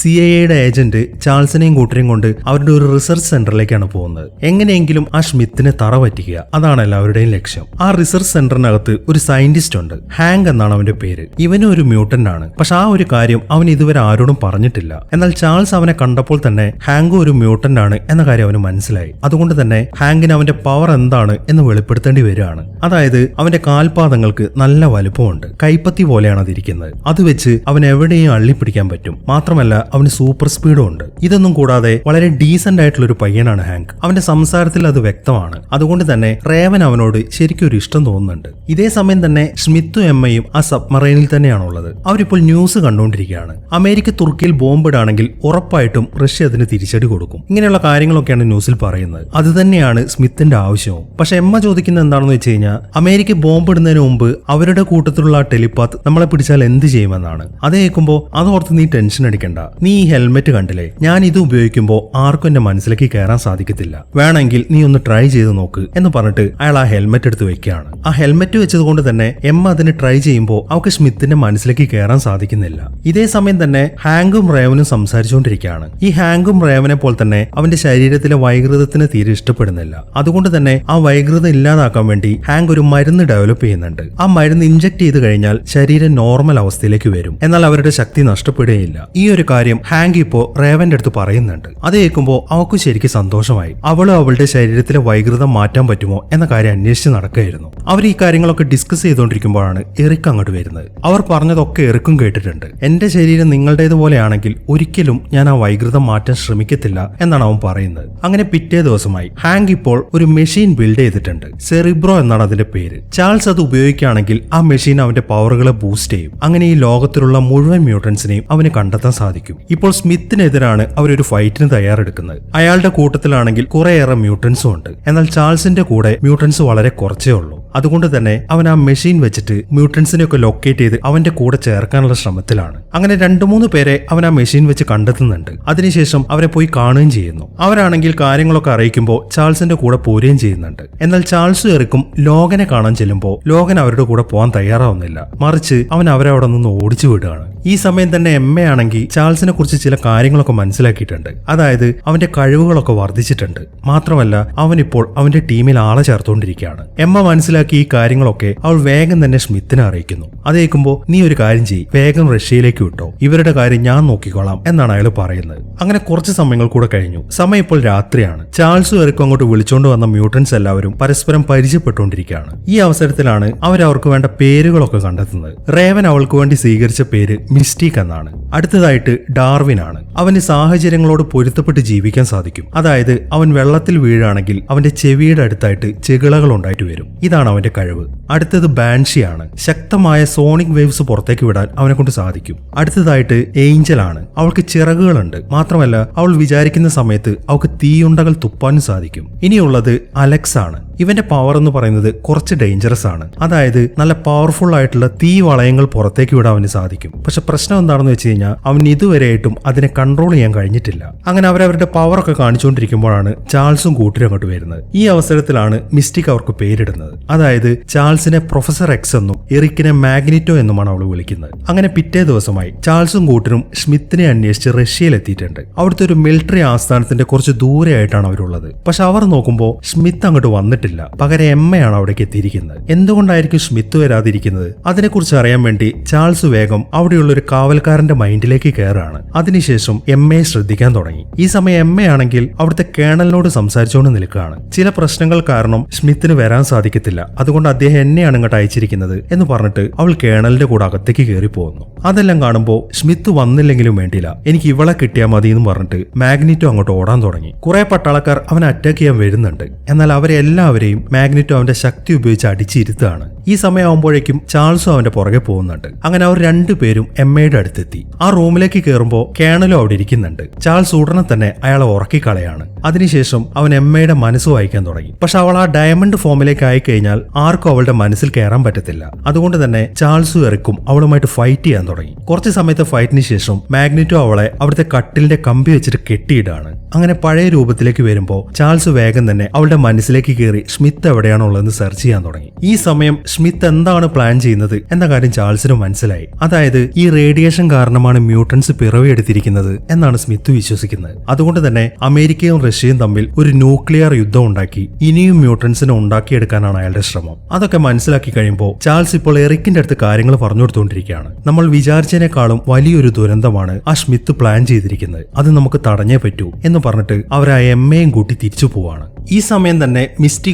A: സി ഐ എയുടെ ഏജന്റ് ചാൾസിനെയും കൂട്ടരെയും കൊണ്ട് അവരുടെ ഒരു റിസർച്ച് സെന്ററിലേക്കാണ് പോകുന്നത്. എങ്ങനെയെങ്കിലും ആ സ്മിത്തിനെ തറ പറ്റിക്കുക അതാണ് എല്ലാവരുടെയും ലക്ഷ്യം. ആ റിസർച്ച് സെന്ററിനകത്ത് ഒരു സയന്റിസ്റ്റ് ഉണ്ട് ഹാങ് എന്നാണ് അവന്റെ പേര്. ഇവനും ഒരു മ്യൂട്ടന്റ് ആണ്. പക്ഷെ ആ ഒരു കാര്യം അവൻ ഇതുവരെ ആരോടും പറഞ്ഞിട്ടില്ല. എന്നാൽ ചാൾസ് അവനെ കണ്ടപ്പോൾ തന്നെ ഹാങ് ഒരു മ്യൂട്ടന്റ് ആണ് എന്ന കാര്യം അവന് മനസ്സിലായി. അതുകൊണ്ട് തന്നെ ഹാങ്കിന് അവന്റെ പവർ എന്താണ് എന്ന് വെളിപ്പെടുത്തേണ്ടി വരികയാണ്. അതായത് അവന്റെ കാൽപാദങ്ങൾക്ക് നല്ല വലുപ്പമുണ്ട്. കൈപ്പത്തി പോലെയാണ് അതിരിക്കുന്നത്. അത് വെച്ച് അവൻ എവിടെയും അള്ളിപ്പിടിക്കാൻ പറ്റും. മാത്രമല്ല അവന് സൂപ്പർ സ്പീഡും ഉണ്ട്. ഇതൊന്നും കൂടാതെ വളരെ ഡീസന്റ് ആയിട്ടുള്ള ഒരു പയ്യനാണ് ഹാങ്ക്. അവന്റെ സംസാരത്തിൽ അത് വ്യക്തമാണ്. അതുകൊണ്ട് തന്നെ റേവൻ അവനോട് ശരിക്കും ഒരു ഇഷ്ടം തോന്നുന്നുണ്ട്. ഇതേ സമയം തന്നെ സ്മിത്തു എമ്മയും ആ സബ്മറൈനിൽ തന്നെയാണുള്ളത്. അവരിപ്പോൾ ന്യൂസ് കണ്ടുകൊണ്ടിരിക്കുകയാണ് അമേരിക്ക തുർക്കിയിൽ ബോംബിടാണെങ്കിൽ ഉറപ്പായിട്ടും റഷ്യ അതിന് തിരിച്ചടി കൊടുക്കും. ഇങ്ങനെയുള്ള കാര്യങ്ങളൊക്കെയാണ് ന്യൂസിൽ പറയുന്നത്. അത് തന്നെയാണ് സ്മിത്തിന്റെ ആവശ്യവും. പക്ഷെ എമ്മ ചോദിക്കുന്നത് എന്താണെന്ന് വെച്ച് കഴിഞ്ഞാൽ അമേരിക്ക ബോംബിടുന്നതിന് മുമ്പ് അവരുടെ കൂട്ടത്തിലുള്ള ആ ടെലിപ്പാത്ത് നമ്മളെ പിടിച്ചാൽ എന്ത് ചെയ്യുമെന്നാണ്. അത് കേൾക്കുമ്പോൾ അതോർത്ത് നീ ടെൻഷൻ അടിക്കണ്ട. നീ ഈ ഹെൽമെറ്റ് കണ്ടില്ലേ? ഞാൻ ഇത് ഉപയോഗിക്കുമ്പോൾ ആർക്കും എന്റെ മനസ്സിലേക്ക് കയറാൻ സാധിക്കത്തില്ല. വേണമെങ്കിൽ നീ ഒന്ന് ട്രൈ ചെയ്ത് നോക്ക് എന്ന് പറഞ്ഞിട്ട് അയാൾ ആ ഹെൽമെറ്റ് എടുത്ത് വെക്കുകയാണ്. ആ ഹെൽമെറ്റ് വെച്ചതുകൊണ്ട് തന്നെ എമ്മ അതിന് ട്രൈ ചെയ്യുമ്പോൾ അവൾക്ക് സ്മിത്തിന്റെ മനസ്സിലേക്ക് കയറാൻ സാധിക്കുന്നില്ല. ഇതേ സമയം തന്നെ ഹാങ്കും റേവനും സംസാരിച്ചുകൊണ്ടിരിക്കുകയാണ്. ഈ ഹാങ്കും റേവനെ പോലെ തന്നെ അവന്റെ ശരീരത്തിലെ വൈകൃതത്തിന് തീരെ ഇഷ്ടപ്പെടുന്നില്ല. അതുകൊണ്ട് തന്നെ ആ വൈകൃതം ഇല്ലാതാക്കാൻ വേണ്ടി ഹാങ്ക് ഒരു മരുന്ന് ഡെവലപ്പ് ചെയ്യുന്നുണ്ട്. ആ മരുന്ന് ഇഞ്ചക്ട് ചെയ്ത് കഴിഞ്ഞാൽ ശരീരം നോർമൽ അവസ്ഥയിലേക്ക് വരും. എന്നാൽ അവരുടെ ശക്തി നഷ്ടപ്പെടുകയില്ല. ഈ ഒരു കാര്യം ഹാങ്ക് ഇപ്പോ റേവന്റെ അടുത്ത് പറയുന്നുണ്ട്. അത് കേൾക്കുമ്പോൾ അവൾക്ക് ശരിക്കും സന്തോഷമായി. അവളും അവളുടെ ശരീരത്തിലെ വൈകൃതം മാറ്റാൻ പറ്റുമോ എന്ന കാര്യം അന്വേഷിച്ച് നടക്കുകയായിരുന്നു. അവർ ഈ കാര്യങ്ങളൊക്കെ ഡിസ്കസ് ചെയ്തുകൊണ്ടിരിക്കുമ്പോഴാണ് എറിക്ക് അങ്ങോട്ട് വരുന്നത്. അവർ പറഞ്ഞതൊക്കെ എറിക്കും കേട്ടിട്ടുണ്ട്. എന്റെ ശരീരം നിങ്ങളുടേതുപോലെയാണെങ്കിൽ ഒരിക്കലും ഞാൻ ആ വൈകൃതം മാറ്റാൻ ശ്രമിക്കത്തില്ല എന്നാണ് അവൻ പറയുന്നത്. അങ്ങനെ പിറ്റേ ദിവസമായി. ഹാങ്ക് ഇപ്പോൾ ഒരു മെഷീൻ ബിൽഡ് ചെയ്തിട്ടുണ്ട്. സെറിബ്രോ എന്നാണ് അതിന്റെ പേര്. ചാൾസ് അത് ഉപയോഗിക്കുകയാണെങ്കിൽ ആ മെഷീൻ അവന്റെ പവറുകളെ ബൂസ്റ്റ് ചെയ്യും. അങ്ങനെ ഈ ലോകത്തിലുള്ള മുഴുവൻ മ്യൂട്ടൻസിനെയും അവന് കണ്ടെത്താൻ സാധിക്കും. ഇപ്പോൾ സ്മിത്തിനെതിരാണ് അവരൊരു ഫൈറ്റിന് തയ്യാറെടുക്കുന്നത്. അയാളുടെ കൂട്ടത്തിലാണെങ്കിൽ കുറേയേറെ മ്യൂട്ടൻസും ഉണ്ട്. എന്നാൽ ചാൾസിന്റെ കൂടെ മ്യൂട്ടൻസ് വളരെ കുറച്ചേ ഉള്ളൂ. അതുകൊണ്ട് തന്നെ അവൻ ആ മെഷീൻ വെച്ചിട്ട് മ്യൂട്ടൻസിനെ ഒക്കെ ലൊക്കേറ്റ് ചെയ്ത് അവന്റെ കൂടെ ചേർക്കാനുള്ള ശ്രമത്തിലാണ്. അങ്ങനെ രണ്ടു മൂന്ന് പേരെ അവൻ ആ മെഷീൻ വെച്ച് കണ്ടെത്തുന്നുണ്ട്. അതിനുശേഷം അവരെ പോയി കാണുകയും ചെയ്യുന്നു. അവരാണെങ്കിൽ കാര്യങ്ങളൊക്കെ അറിയിക്കുമ്പോൾ ചാൾസിന്റെ കൂടെ പോരുകയും ചെയ്യുന്നുണ്ട്. എന്നാൽ ചാൾസ് എറിക്കും ലോകനെ കാണാൻ ചെല്ലുമ്പോൾ ലോകൻ അവരുടെ കൂടെ പോകാൻ തയ്യാറാവുന്നില്ല. മറിച്ച് അവൻ അവരെ അവിടെ നിന്ന് ഓടിച്ചു വിടുകയാണ്. ഈ സമയം തന്നെ എം എ ആണെങ്കിൽ ചാൾസിനെ കുറിച്ച് ചില കാര്യങ്ങളൊക്കെ മനസ്സിലാക്കിയിട്ടുണ്ട്. അതായത് അവന്റെ കഴിവുകളൊക്കെ വർദ്ധിച്ചിട്ടുണ്ട്. മാത്രമല്ല അവൻ ഇപ്പോൾ അവന്റെ ടീമിൽ ആളെ ചേർത്തുകൊണ്ടിരിക്കുകയാണ് എമ്മ മനസ്സിലാക്കി ഈ കാര്യങ്ങളൊക്കെ അവൾ വേഗം തന്നെ സ്മിത്തിനെ അറിയിക്കുന്നു. അത് കേൾക്കുമ്പോൾ നീ ഒരു കാര്യം ചെയ്യ് വേഗം റഷ്യയിലേക്ക് വിട്ടോ. ഇവരുടെ കാര്യം ഞാൻ നോക്കിക്കോളാം എന്നാണ് അയാൾ പറയുന്നത്. അങ്ങനെ കുറച്ച് സമയങ്ങൾ കൂടെ കഴിഞ്ഞു. സമയം ഇപ്പോൾ രാത്രിയാണ്. ചാൾസ് വരക്കും അങ്ങോട്ട് വിളിച്ചുകൊണ്ട് വന്ന മ്യൂട്ടൻസ് എല്ലാവരും പരസ്പരം പരിചയപ്പെട്ടുകൊണ്ടിരിക്കുകയാണ്. ഈ അവസരത്തിലാണ് അവരവർക്ക് വേണ്ട പേരുകളൊക്കെ കണ്ടെത്തുന്നത്. റേവൻ അവൾക്ക് വേണ്ടി സ്വീകരിച്ച പേര് മിസ്റ്റീക്ക് എന്നാണ്. അടുത്തതായിട്ട് ഡാർവിൻ ആണ്. അവന് സാഹചര്യങ്ങളോട് പൊരുത്തപ്പെട്ട് ജീവിക്കാൻ സാധിക്കും. അതായത് അവൻ വെള്ളത്തിൽ വീഴാണെങ്കിൽ അവന്റെ ചെവിയുടെ അടുത്തായിട്ട് ചെകിളകൾ ഉണ്ടായിട്ട് വരും. ഇതാണ് അവന്റെ കഴിവ്. അടുത്തത് ബാൻഷിയാണ്. ശക്തമായ സോണിക് വേവ്സ് പുറത്തേക്ക് വിടാൻ അവനെ കൊണ്ട് സാധിക്കും. അടുത്തതായിട്ട് ഏഞ്ചൽ ആണ്. അവൾക്ക് ചിറകുകളുണ്ട്. മാത്രമല്ല അവൾ വിചാരിക്കുന്ന സമയത്ത് അവൾക്ക് തീയുണ്ടകൾ തുപ്പാനും സാധിക്കും. ഇനിയുള്ളത് അലക്സ് ആണ്. ഇവന്റെ പവർ എന്ന് പറയുന്നത് കുറച്ച് ഡേഞ്ചറസ് ആണ്. അതായത് നല്ല പവർഫുൾ ആയിട്ടുള്ള തീ വളയങ്ങൾ പുറത്തേക്ക് വിടാൻ അവന് സാധിക്കും. പക്ഷെ പ്രശ്നം എന്താണെന്ന് വെച്ച് കഴിഞ്ഞാൽ അവൻ ഇതുവരെയായിട്ടും അതിനെ കൺട്രോൾ ചെയ്യാൻ കഴിഞ്ഞിട്ടില്ല. അങ്ങനെ അവരവരുടെ പവർ ഒക്കെ കാണിച്ചുകൊണ്ടിരിക്കുമ്പോഴാണ് ചാൾസും കൂട്ടരും അങ്ങോട്ട് വരുന്നത്. ഈ അവസരത്തിലാണ് മിസ്റ്റിക് അവർക്ക് പേരിടുന്നത്. അതായത് ചാൾസിനെ പ്രൊഫസർ എക്സ് എന്നും എറിക്കിനെ മാഗ്നിറ്റോ എന്നുമാണ് അവൾ വിളിക്കുന്നത്. അങ്ങനെ പിറ്റേ ദിവസമായി ചാൾസും കൂട്ടരും സ്മിത്തിനെ അന്വേഷിച്ച് റഷ്യയിൽ എത്തിയിട്ടുണ്ട്. അവിടുത്തെ ഒരു മിലിറ്ററി ആസ്ഥാനത്തിന്റെ കുറച്ച് ദൂരെയായിട്ടാണ് അവരുള്ളത്. പക്ഷെ അവർ നോക്കുമ്പോൾ സ്മിത്ത് അങ്ങോട്ട് വന്നിട്ടില്ല. പകരം എമ്മയാണ് അവിടേക്ക് എത്തിയിരിക്കുന്നത്. എന്തുകൊണ്ടായിരിക്കും സ്മിത്ത് വരാതിരിക്കുന്നത്? അതിനെക്കുറിച്ച് അറിയാൻ വേണ്ടി ചാൾസ് വേഗം അവിടെയുള്ള ഒരു കാവൽക്കാരന്റെ മൈൻഡിലേക്ക് കയറാണ്. അതിനുശേഷം എമ്മയെ ശ്രദ്ധിക്കാൻ തുടങ്ങി. ഈ സമയം എമ്മയാണെങ്കിൽ അവിടുത്തെ കേണലിനോട് സംസാരിച്ചുകൊണ്ട് നിൽക്കുകയാണ്. ചില പ്രശ്നങ്ങൾ കാരണം സ്മിത്തിന് വരാൻ സാധിക്കത്തില്ല. അതുകൊണ്ട് അദ്ദേഹം എന്നെയാണ് ഇങ്ങോട്ട് അയച്ചിരിക്കുന്നത് എന്ന് പറഞ്ഞിട്ട് അവൾ കേണലിന്റെ കൂടെ അകത്തേക്ക് കയറി പോകുന്നു അതെല്ലാം കാണുമ്പോൾ സ്മിത്ത് വന്നില്ലെങ്കിലും വേണ്ടില്ല എനിക്ക് ഇവളെ കിട്ടിയാൽ മതി എന്ന് പറഞ്ഞിട്ട് മാഗ്നിറ്റോ അങ്ങോട്ട് ഓടാൻ തുടങ്ങി. കുറെ പട്ടാളക്കാർ അവനെ അറ്റാക്ക് ചെയ്യാൻ വരുന്നുണ്ട്. എന്നാൽ അവരെ എല്ലാവരെയും മാഗ്നറ്റോ അവന്റെ ശക്തി ഉപയോഗിച്ച് അടിച്ചിരുത്താണ് ഈ സമയമാകുമ്പോഴേക്കും ചാൾസും അവന്റെ പുറകെ പോകുന്നുണ്ട്. അങ്ങനെ അവർ രണ്ടുപേരും എമ്മയുടെ അടുത്തെത്തി. ആ റൂമിലേക്ക് കയറുമ്പോൾ കേണലും അവിടെ ഇരിക്കുന്നുണ്ട്. ചാൾസ് ഉടനെ തന്നെ അയാളെ ഉറക്കിക്കളയാണ്. അതിനുശേഷം അവൻ എമ്മയുടെ മനസ്സ് വായിക്കാൻ തുടങ്ങി. പക്ഷെ അവൾ ആ ഡയമണ്ട് ഫോമിലേക്ക് ആയി കഴിഞ്ഞാൽ ആർക്കും അവളുടെ മനസ്സിൽ കയറാൻ പറ്റത്തില്ല. അതുകൊണ്ട് തന്നെ ചാൾസും എറിക്കും അവളുമായിട്ട് ഫൈറ്റ് ചെയ്യാൻ തുടങ്ങി. കുറച്ച് സമയത്തെ ഫൈറ്റിന് ശേഷം മാഗ്നറ്റോ അവളെ അവിടുത്തെ കട്ടിലിന്റെ കമ്പി വെച്ചിട്ട് കെട്ടിയിടാണ്. അങ്ങനെ പഴയ രൂപത്തിലേക്ക് വരുമ്പോൾ ചാൾസ് വേഗം തന്നെ അവളുടെ മനസ്സിലേക്ക് കയറി സ്മിത്ത് എവിടെയാണുള്ളതെന്ന് സെർച്ച് ചെയ്യാൻ തുടങ്ങി. ഈ സമയം സ്മിത്ത് എന്താണ് പ്ലാൻ ചെയ്യുന്നത് എന്ന കാര്യം ചാൾസിന് മനസ്സിലായി. അതായത് ഈ റേഡിയേഷൻ കാരണമാണ് മ്യൂട്ടൻസ് പിറവിയെടുത്തിരിക്കുന്നത് എന്നാണ് സ്മിത്ത് വിശ്വസിക്കുന്നത്. അതുകൊണ്ട് തന്നെ അമേരിക്കയും റഷ്യയും തമ്മിൽ ഒരു ന്യൂക്ലിയർ യുദ്ധം ഉണ്ടാക്കി. ഇനിയും മ്യൂട്ടൻസിനെ ഉണ്ടാക്കിയെടുക്കാനാണ് അയാളുടെ ശ്രമം. അതൊക്കെ മനസ്സിലാക്കി കഴിയുമ്പോൾ ചാൾസ് ഇപ്പോൾ എറിക്കിന്റെ അടുത്ത് കാര്യങ്ങൾ പറഞ്ഞു കൊടുത്തുകൊണ്ടിരിക്കുകയാണ് നമ്മൾ വിചാരിച്ചതിനേക്കാളും വലിയൊരു ദുരന്തമാണ് ആ സ്മിത്ത് പ്ലാൻ ചെയ്തിരിക്കുന്നത്. അത് നമുക്ക് തടഞ്ഞേ പറ്റൂ എന്ന് പറഞ്ഞിട്ട് അവർ ആ എയും കൂട്ടി തിരിച്ചു പോവാണ്. ഈ സമയം തന്നെ